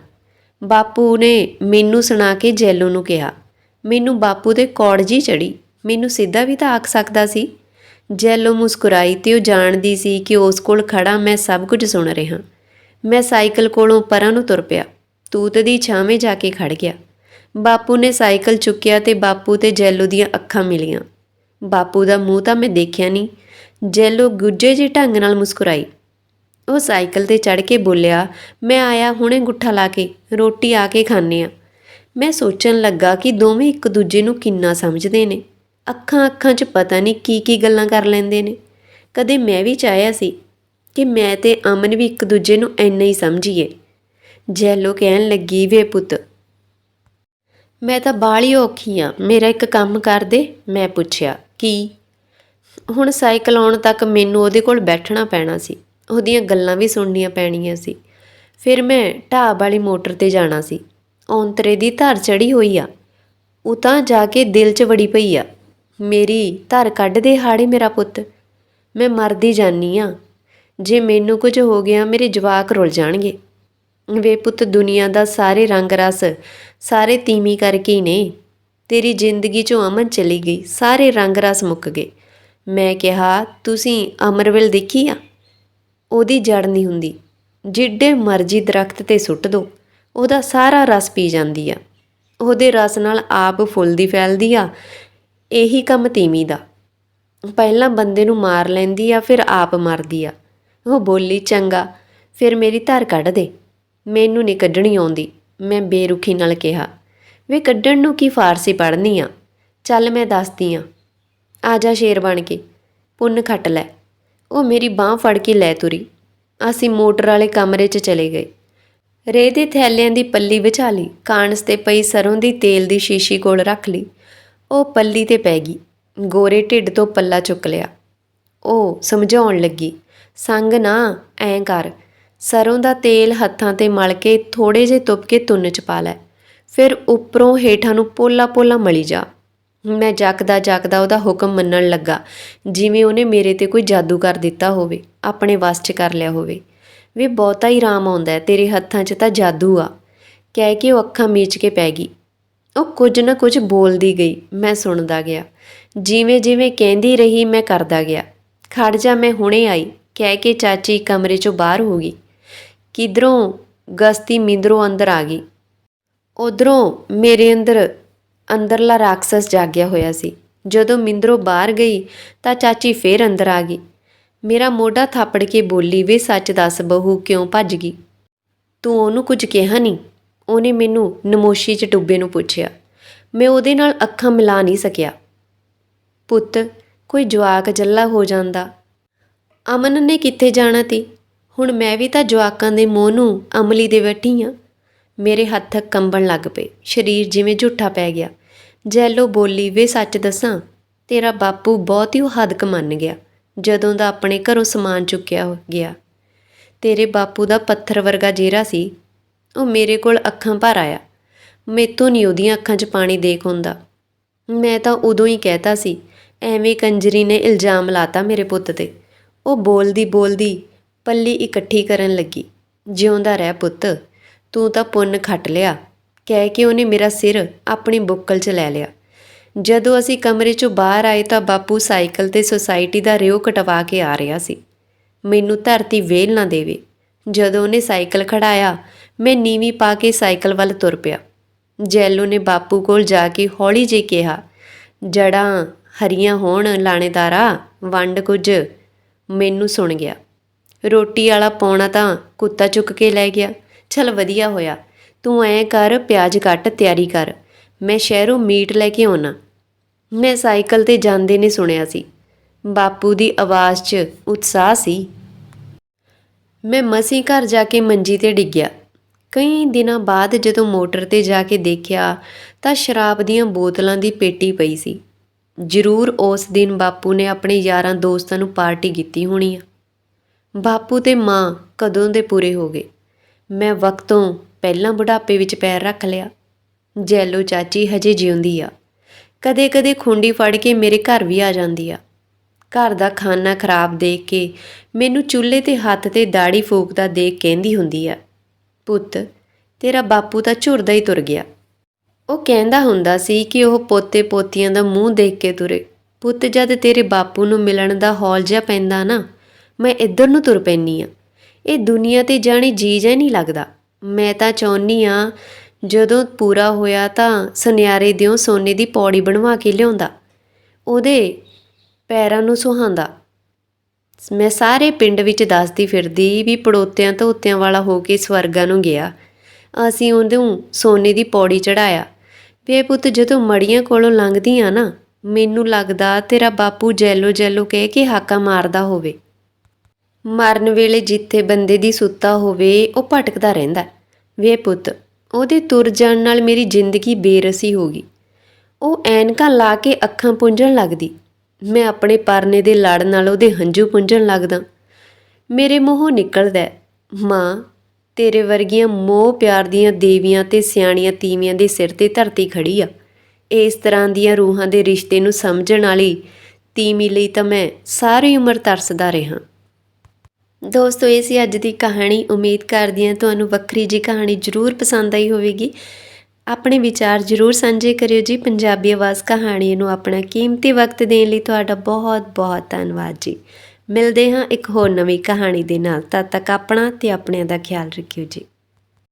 S1: ਬਾਪੂ ਨੇ ਮੈਨੂੰ ਸੁਣਾ ਕੇ ਜੈਲੋ ਨੂੰ ਕਿਹਾ। ਮੈਨੂੰ ਬਾਪੂ ਦੇ ਕੌੜ ਜੀ ਚੜੀ ਮੈਨੂੰ ਸਿੱਧਾ ਵੀ ਤਾਂ ਆਖ ਸਕਦਾ ਸੀ। ਜੈਲੋ ਮੁਸਕਰਾਈ ਤੇ ਉਹ ਜਾਣਦੀ ਸੀ ਕਿ ਉਸ ਕੋਲ ਖੜਾ ਮੈਂ ਸਭ ਕੁਝ ਸੁਣ ਰਿਹਾ। ਮੈਂ ਸਾਈਕਲ ਕੋਲੋਂ ਪਰਾਂ ਨੂੰ ਤੁਰ ਪਿਆ। ਤੂਤ ਦੀ ਛਾਵੇਂ ਜਾ ਕੇ ਖੜ ਗਿਆ। ਬਾਪੂ ਨੇ ਸਾਈਕਲ ਚੁੱਕਿਆ ਤੇ ਬਾਪੂ ਤੇ ਜੈਲੋ ਦੀਆਂ ਅੱਖਾਂ ਮਿਲੀਆਂ। ਬਾਪੂ ਦਾ ਮੂੰਹ ਤਾਂ ਮੈਂ ਦੇਖਿਆ ਨਹੀਂ। ਜੈਲੋ ਗੁੱਜੇ ਜਿਹੇ ਢੰਗ ਨਾਲ ਮੁਸਕਰਾਈ। ਉਹ ਸਾਈਕਲ ਤੇ ਚੜ ਕੇ ਬੋਲਿਆ, ਮੈਂ ਆਇਆ ਹੁਣੇ ਗੁੱਠਾ ਲਾ ਕੇ, ਰੋਟੀ ਆ ਕੇ ਖਾਣੇ ਆ ਮੈਂ ਸੋਚਣ ਲੱਗਾ ਕਿ ਦੋਵੇਂ ਇੱਕ ਦੂਜੇ ਨੂੰ ਕਿੰਨਾ ਸਮਝਦੇ ਨੇ। ਅੱਖਾਂ ਅੱਖਾਂ 'ਚ ਪਤਾ ਨਹੀਂ ਕੀ ਕੀ ਗੱਲਾਂ ਕਰ ਲੈਂਦੇ ਨੇ। ਕਦੇ ਮੈਂ ਵੀ ਚਾਹਿਆ ਸੀ ਕਿ ਮੈਂ ਤੇ ਅਮਨ ਵੀ ਇੱਕ ਦੂਜੇ ਨੂੰ ਐਨਾ ਹੀ ਸਮਝੀਏ। ਜੈਲੋ ਕਹਿਣ ਲੱਗੀ, ਵੇ ਪੁੱਤ, ਮੈਂ ਤਾਂ ਬਾਲੀ ਔਖੀ ਆ। ਮੇਰਾ ਇੱਕ ਕੰਮ ਕਰ ਦੇ। ਮੈਂ ਪੁੱਛਿਆ, ਕੀ? ਹੁਣ ਸਾਈਕਲ ਆਉਣ ਤੱਕ ਮੈਨੂੰ ਉਹਦੇ ਕੋਲ ਬੈਠਣਾ ਪੈਣਾ ਸੀ। ਉਹਦੀਆਂ ਗੱਲਾਂ ਵੀ ਸੁਣਨੀਆਂ ਪੈਣੀਆਂ ਸੀ। ਫਿਰ ਮੈਂ ਢਾਬ ਵਾਲੀ ਮੋਟਰ ਤੇ ਜਾਣਾ ਸੀ। ਔਂਤਰੇ ਦੀ ਧਾਰ ਚੜੀ ਹੋਈ ਆ। ਉਹ ਤਾਂ ਜਾ ਕੇ ਦਿਲ 'ਚ ਵੜੀ ਪਈ ਆ। ਮੇਰੀ ਧਰ ਕੱਢ ਦੇ ਹਾੜੇ ਮੇਰਾ ਪੁੱਤ। ਮੈਂ ਮਰਦੀ ਜਾਨੀ ਆ। ਜੇ ਮੈਨੂੰ ਕੁਝ ਹੋ ਗਿਆ, ਮੇਰੇ ਜਵਾਕ ਰੁੱਲ ਜਾਣਗੇ। ਵੇ ਪੁੱਤ, ਦੁਨੀਆ ਦਾ ਸਾਰੇ ਰੰਗ ਰਸ ਸਾਰੇ ਤੀਮੀ ਕਰਕੇ ਹੀ ਨੇ। ਤੇਰੀ ਜ਼ਿੰਦਗੀ 'ਚੋਂ ਅਮਨ ਚਲੀ ਗਈ, ਸਾਰੇ ਰੰਗ ਰਸ ਮੁੱਕ ਗਏ। ਮੈਂ ਕਿਹਾ, ਤੁਸੀਂ ਅਮਰਵਿਲ ਦੇਖੀ ਆ? ਉਹਦੀ ਜੜ ਨਹੀਂ ਹੁੰਦੀ। ਜਿੱਡੇ ਮਰਜ਼ੀ ਦਰਖਤ ਤੇ ਸੁੱਟ ਦੋ, ਉਹਦਾ ਸਾਰਾ ਰਸ ਪੀ ਜਾਂਦੀ ਆ। ਉਹਦੇ ਰਸ ਨਾਲ ਆਪ ਫੁੱਲਦੀ ਫੈਲਦੀ ਆ ਇਹੀ ਕੰਮ ਤੀਮੀ ਦਾ। ਪਹਿਲਾਂ ਬੰਦੇ ਨੂੰ ਮਾਰ ਲੈਂਦੀ ਆ, ਫਿਰ ਆਪ ਮਰਦੀ ਆ। ਉਹ ਬੋਲੀ, ਚੰਗਾ, ਫਿਰ ਮੇਰੀ ਧਾਰ ਕੱਢ ਦੇ। ਮੈਨੂੰ ਨਹੀਂ ਕੱਢਣੀ ਆਉਂਦੀ। ਮੈਂ ਬੇਰੁਖੀ ਨਾਲ ਕਿਹਾ। ਵੇ, ਕੱਢਣ ਨੂੰ ਕੀ ਫਾਰਸੀ ਪੜ੍ਹਨੀ ਆ? ਚੱਲ ਮੈਂ ਦੱਸਦੀ ਆ। ਆ ਜਾ ਸ਼ੇਰ ਬਣ ਕੇ। ਪੁੰਨ ਖੱਟ ਲੈ। ਉਹ ਮੇਰੀ ਬਾਹ ਫੜ ਕੇ ਲੈ ਤੁਰੀ। ਅਸੀਂ ਮੋਟਰ ਵਾਲੇ ਕਮਰੇ 'ਚ ਚਲੇ ਗਏ। ਰੇਹ ਦੇ ਥੈਲਿਆਂ ਦੀ ਪੱਲੀ ਵਿਛਾ ਲਈ। ਕਾਂਸ ਤੇ ਪਈ ਸਰੋਂ ਦੀ ਤੇਲ ਦੀ ਸ਼ੀਸ਼ੀ ਕੋਲ ਰੱਖ ਲਈ। ਉਹ ਪੱਲੀ ਤੇ ਪੈ ਗਈ। ਗੋਰੇ ਢਿੱਡ ਤੋਂ ਪੱਲਾ ਚੁੱਕ ਲਿਆ। ਉਹ ਸਮਝਾਉਣ ਲੱਗੀ, ਸੰਗ ਨਾ, ਐਂ ਕਰ। ਸਰੋਂ ਦਾ ਤੇਲ ਹੱਥਾਂ ਤੇ ਮਲ ਕੇ ਥੋੜੇ ਜਿਹੇ ਤੁਪ ਕੇ ਤੁੰਨ ਚ ਪਾ ਲੈ। ਫਿਰ ਉੱਪਰੋਂ ਹੇਠਾਂ ਨੂੰ ਪੋਲਾ ਪੋਲਾ ਮਲੀ ਜਾ। ਮੈਂ ਜੱਕਦਾ ਜੱਕਦਾ ਉਹਦਾ ਹੁਕਮ ਮੰਨਣ ਲੱਗਾ, ਜਿਵੇਂ ਉਹਨੇ ਮੇਰੇ ਤੇ ਕੋਈ ਜਾਦੂ ਕਰ ਦਿੱਤਾ ਹੋਵੇ, ਆਪਣੇ ਵੱਸ 'ਚ ਕਰ ਲਿਆ ਹੋਵੇ। ਵੀ ਬਹੁਤਾ ਹੀ ਆਰਾਮ ਆਉਂਦਾ ਤੇਰੇ ਹੱਥਾਂ 'ਚ ਤਾਂ ਜਾਦੂ ਆ। ਕਹਿ ਕੇ ਉਹ ਅੱਖਾਂ ਮੀਚ ਕੇ ਪੈ ਗਈ। ਉਹ ਕੁਝ ਨਾ ਕੁਝ ਬੋਲਦੀ ਗਈ, ਮੈਂ ਸੁਣਦਾ ਗਿਆ। ਜਿਵੇਂ ਜਿਵੇਂ ਕਹਿੰਦੀ ਰਹੀ, ਮੈਂ ਕਰਦਾ ਗਿਆ। ਖੜ ਜਾ, ਮੈਂ ਹੁਣੇ ਆਈ। ਕਹਿ ਕੇ ਚਾਚੀ ਕਮਰੇ 'ਚੋਂ ਬਾਹਰ ਹੋ ਗਈ। ਕਿਧਰੋਂ? ਗਸਤੀ ਮਿੰਦਰੋਂ ਅੰਦਰ ਆ ਗਈ। ਉਧਰੋਂ ਮੇਰੇ ਅੰਦਰ, ਅੰਦਰਲਾ ਰਾਖਸਸ ਜਾਗਿਆ ਹੋਇਆ ਸੀ। ਜਦੋਂ ਮਿੰਦਰੋਂ ਬਾਹਰ ਗਈ, ਤਾਂ ਚਾਚੀ ਫੇਰ ਅੰਦਰ ਆ ਗਈ। ਮੇਰਾ ਮੋਢਾ ਥਾਪੜ ਕੇ ਬੋਲੀ, ਵੇ ਸੱਚ ਦੱਸ ਬਹੂ, ਕਿਉਂ ਭੱਜ ਗਈ? ਤੂੰ ਉਹਨੂੰ ਕੁਝ ਕਿਹਾ ਨਹੀਂ ਉਹਨੇ ਮੈਨੂੰ ਨਮੋਸ਼ੀ 'ਚ ਡੁੱਬੇ ਨੂੰ ਪੁੱਛਿਆ। ਮੈਂ ਉਹਦੇ ਨਾਲ ਅੱਖਾਂ ਮਿਲਾ ਨਹੀਂ ਸਕਿਆ। ਪੁੱਤ, ਕੋਈ ਜਵਾਕ ਜੱਲਾ ਹੋ ਜਾਂਦਾ। ਅਮਨ ਨੇ ਕਿੱਥੇ ਜਾਣਾ ਤੀ? ਹੁਣ ਮੈਂ ਵੀ ਤਾਂ ਜਵਾਕਾਂ ਦੇ ਮੂੰਹ ਨੂੰ ਅਮਲੀ ਦੇ ਬੈਠੀ ਆ। ਮੇਰੇ ਹੱਥ ਕੰਬਣ ਲੱਗ ਪਏ। ਸਰੀਰ ਜਿਵੇਂ ਝੁੱਠਾ ਪੈ ਗਿਆ। ਜੈਲੋ ਬੋਲੀ, ਵੇ ਸੱਚ ਦੱਸਾਂ, ਤੇਰਾ ਬਾਪੂ ਬਹੁਤ ਹੀ ਉਹ ਹੱਦ ਮੰਨ ਗਿਆ, ਜਦੋਂ ਦਾ ਆਪਣੇ ਘਰੋਂ ਸਮਾਨ ਚੁੱਕਿਆ ਹੋ ਗਿਆ। ਤੇਰੇ ਬਾਪੂ ਦਾ ਪੱਥਰ ਵਰਗਾ ਜੇਰਾ ਸੀ ਉਹ ਮੇਰੇ ਕੋਲ ਅੱਖਾਂ ਭਰ ਆਇਆ। ਮੇਤੋਂ ਨਹੀਂ ਉਹਦੀਆਂ ਅੱਖਾਂ 'ਚ ਪਾਣੀ ਦੇਖ ਹੁੰਦਾ। ਮੈਂ ਤਾਂ ਉਦੋਂ ਹੀ ਕਹਿਤਾ ਸੀ, ਐਵੇਂ ਕੰਜਰੀ ਨੇ ਇਲਜ਼ਾਮ ਲਾਤਾ ਮੇਰੇ ਪੁੱਤ ਤੇ। ਉਹ ਬੋਲਦੀ ਬੋਲਦੀ ਪੱਲੀ ਇਕੱਠੀ ਕਰਨ ਲੱਗੀ। ਜਿਉਂਦਾ ਰਹਿ ਪੁੱਤ, ਤੂੰ ਤਾਂ ਪੁੰਨ ਖੱਟ ਲਿਆ। ਕਹਿ ਕੇ ਉਹਨੇ ਮੇਰਾ ਸਿਰ ਆਪਣੀ ਬੁੱਕਲ 'ਚ ਲੈ ਲਿਆ। ਜਦੋਂ ਅਸੀਂ ਕਮਰੇ 'ਚੋਂ ਬਾਹਰ ਆਏ ਤਾਂ ਬਾਪੂ ਸਾਈਕਲ ਤੇ ਸੁਸਾਇਟੀ ਦਾ ਰਿਓ ਕਟਵਾ ਕੇ ਆ ਰਿਹਾ ਸੀ। ਮੈਨੂੰ ਧਰਤੀ ਵੇਲ ਨਾ ਦੇਵੇ। ਜਦੋਂ ਉਹਨੇ ਸਾਈਕਲ ਖੜਾਇਆ ਮੈਂ ਨੀਵੀਂ ਪਾ ਕੇ ਸਾਈਕਲ ਵੱਲ ਤੁਰ ਪਿਆ। ਜੈਲੋ ਨੇ ਬਾਪੂ ਕੋਲ ਜਾ ਕੇ ਹੌਲੀ ਜਿਹੀ ਕਿਹਾ, ਜੜਾਂ, ਹਰੀਆਂ ਹੋਣ ਲਾਣੇਦਾਰਾ, ਵੰਡ ਕੁਝ। ਮੈਨੂੰ ਸੁਣ ਗਿਆ। ਰੋਟੀ ਵਾਲਾ ਪੌਣਾ ਤਾਂ ਕੁੱਤਾ ਚੁੱਕ ਕੇ ਲੈ ਗਿਆ। ਚਲ ਵਧੀਆ ਹੋਇਆ, ਤੂੰ ਐਂ ਕਰ, ਪਿਆਜ਼ ਕੱਟ, ਤਿਆਰੀ ਕਰ। ਮੈਂ ਸ਼ਹਿਰੋਂ ਮੀਟ ਲੈ ਕੇ ਆਉਣਾ ਮੈਂ ਸਾਈਕਲ ਤੇ ਜਾਂਦੇ ਨੇ ਸੁਣਿਆ ਸੀ। ਬਾਪੂ ਦੀ ਆਵਾਜ਼ 'ਚ ਉਤਸ਼ਾਹ ਸੀ। ਮੈਂ ਮਸੀਂ ਘਰ ਜਾ ਕੇ ਮੰਜੀ ਤੇ ਡਿੱਗਿਆ। ਕਈ ਦਿਨਾਂ ਬਾਅਦ ਜਦੋਂ ਮੋਟਰ ਤੇ ਜਾ ਕੇ ਦੇਖਿਆ ਤਾਂ ਸ਼ਰਾਬ ਦੀਆਂ ਬੋਤਲਾਂ ਦੀ ਪੇਟੀ ਪਈ ਸੀ। ਜ਼ਰੂਰ ਉਸ ਦਿਨ ਬਾਪੂ ਨੇ ਆਪਣੇ ਯਾਰਾਂ ਦੋਸਤਾਂ ਨੂੰ ਪਾਰਟੀ ਕੀਤੀ ਹੋਣੀ ਆ। ਬਾਪੂ ਤੇ ਮਾਂ ਕਦੋਂ ਦੇ ਪੂਰੇ ਹੋ ਗਏ। ਮੈਂ ਵਕਤੋਂ ਪਹਿਲਾਂ ਬੁਢਾਪੇ ਵਿੱਚ ਪੈਰ ਰੱਖ ਲਿਆ। ਜੈਲੋ ਚਾਚੀ ਹਜੇ ਜਿਉਂਦੀ ਆ। ਕਦੇ-ਕਦੇ ਖੁੰਡੀ ਫੜ ਕੇ ਮੇਰੇ ਘਰ ਵੀ ਆ ਜਾਂਦੀ ਆ। ਘਰ ਦਾ ਖਾਣਾ ਖਰਾਬ ਦੇਖ ਕੇ ਮੈਨੂੰ ਚੁੱਲ੍ਹੇ ਤੇ ਹੱਥ ਤੇ ਦਾੜੀ ਫੂਕਦਾ ਦੇਖ ਕਹਿੰਦੀ ਹੁੰਦੀ ਆ। ਪੁੱਤ, ਤੇਰਾ ਬਾਪੂ ਤਾਂ ਝੁਰਦਾ ਹੀ ਤੁਰ ਗਿਆ। ਉਹ ਕਹਿੰਦਾ ਹੁੰਦਾ ਸੀ ਕਿ ਉਹ ਪੋਤੇ ਪੋਤੀਆਂ ਦਾ ਮੂੰਹ ਦੇਖ ਕੇ ਤੁਰੇ। ਪੁੱਤ, ਜਦ ਤੇਰੇ ਬਾਪੂ ਨੂੰ ਮਿਲਣ ਦਾ ਹੌਲ ਜਿਹਾ ਪੈਂਦਾ ਨਾ, ਮੈਂ ਇੱਧਰ ਨੂੰ ਤੁਰ ਪੈਣੀ ਆ ਇਹ ਦੁਨੀਆ ਤੇ ਜਾਣੀ ਜੀ ਜਾਂ ਨਹੀਂ ਲੱਗਦਾ। ਮੈਂ ਤਾਂ ਚਾਹੁੰਨੀ ਆ ਜਦੋਂ ਪੂਰਾ ਹੋਇਆ ਤਾਂ ਸੁਨਿਆਰੇ ਦਿਓ ਸੋਨੇ ਦੀ ਪੌੜੀ ਬਣਵਾ ਕੇ ਲਿਆਉਂਦਾ। ਉਹਦੇ ਪੈਰਾਂ ਨੂੰ ਸੁਹਾਉਂਦਾ ਮੈਂ ਸਾਰੇ ਪਿੰਡ ਵਿੱਚ ਦੱਸਦੀ ਫਿਰਦੀ ਵੀ ਪੜੋਤਿਆਂ ਤੋਂ ਉੱਤਿਆਂ ਵਾਲਾ ਹੋ ਕੇ ਸਵਰਗਾਂ ਨੂੰ ਗਿਆ। ਅਸੀਂ ਉਹਨੂੰ ਸੋਨੇ ਦੀ ਪੌੜੀ ਚੜਾਇਆ ਵੇ ਪੁੱਤ, ਜਦੋਂ ਮੜੀਆਂ ਕੋਲੋਂ ਲੰਘਦੀ ਲੰਘਦੀਆਂ ਨਾ, ਮੈਨੂੰ ਲੱਗਦਾ ਤੇਰਾ ਬਾਪੂ ਜੈਲੋ ਜੈਲੋ ਕਹਿ ਕੇ ਹਾਕਾ ਮਾਰਦਾ ਹੋਵੇ। ਮਰਨ ਵੇਲੇ ਜਿੱਥੇ ਬੰਦੇ ਦੀ ਸੁੱਤਾ ਹੋਵੇ, ਉਹ ਭਟਕਦਾ ਰਹਿੰਦਾ। ਵੇ ਪੁੱਤ, ਉਹਦੇ ਤੁਰ ਜਾਣ ਨਾਲ ਮੇਰੀ ਜ਼ਿੰਦਗੀ ਬੇਰਸੀ ਹੋ ਗਈ। ਉਹ ਐਨਕਾਂ ਲਾ ਕੇ ਅੱਖਾਂ ਪੁੰਝਣ ਲੱਗਦੀ। ਮੈਂ ਆਪਣੇ ਪਰਨੇ ਦੇ ਲੜ ਨਾਲ ਉਹਦੇ ਹੰਝੂ ਪੁੰਝਣ ਲੱਗਦਾ। ਮੇਰੇ ਮੂੰਹੋਂ ਨਿਕਲਦਾ ਮਾਂ, ਤੇਰੇ ਵਰਗੀਆਂ ਮੋਹ ਪਿਆਰ ਦੀਆਂ ਦੇਵੀਆਂ ਤੇ ਸਿਆਣੀਆਂ ਤੀਵੀਆਂ ਦੇ ਸਿਰ ਤੇ ਧਰਤੀ ਖੜੀ ਆ। ਇਸ ਤਰ੍ਹਾਂ ਦੀਆਂ ਰੂਹਾਂ ਦੇ ਰਿਸ਼ਤੇ ਨੂੰ ਸਮਝਣ ਵਾਲੀ ਤੀਵੀ ਲਈ ਤਾਂ ਮੈਂ ਸਾਰੀ ਉਮਰ ਤਰਸਦਾ ਰਿਹਾ। ਦੋਸਤੋ, ਇਹ ਸੀ ਅੱਜ ਦੀ ਕਹਾਣੀ। ਉਮੀਦ ਕਰਦੀ ਹਾਂ ਤੁਹਾਨੂੰ ਵੱਖਰੀ ਜੀ ਕਹਾਣੀ ਜ਼ਰੂਰ ਪਸੰਦ ਆਈ ਹੋਵੇਗੀ। ਆਪਣੇ ਵਿਚਾਰ ਜ਼ਰੂਰ ਸਾਂਝੇ ਕਰਿਓ ਜੀ। ਪੰਜਾਬੀ ਆਵਾਜ਼ ਕਹਾਣੀ ਨੂੰ ਆਪਣਾ ਕੀਮਤੀ ਵਕਤ ਦੇਣ ਲਈ ਤੁਹਾਡਾ ਬਹੁਤ ਬਹੁਤ ਧੰਨਵਾਦ ਜੀ। ਮਿਲਦੇ ਹਾਂ ਇੱਕ ਹੋਰ ਨਵੀਂ ਕਹਾਣੀ ਦੇ ਨਾਲ। ਤਦ ਤੱਕ ਆਪਣਾ ਤੇ ਆਪਣਿਆਂ ਦਾ ਖਿਆਲ ਰੱਖਿਓ ਜੀ।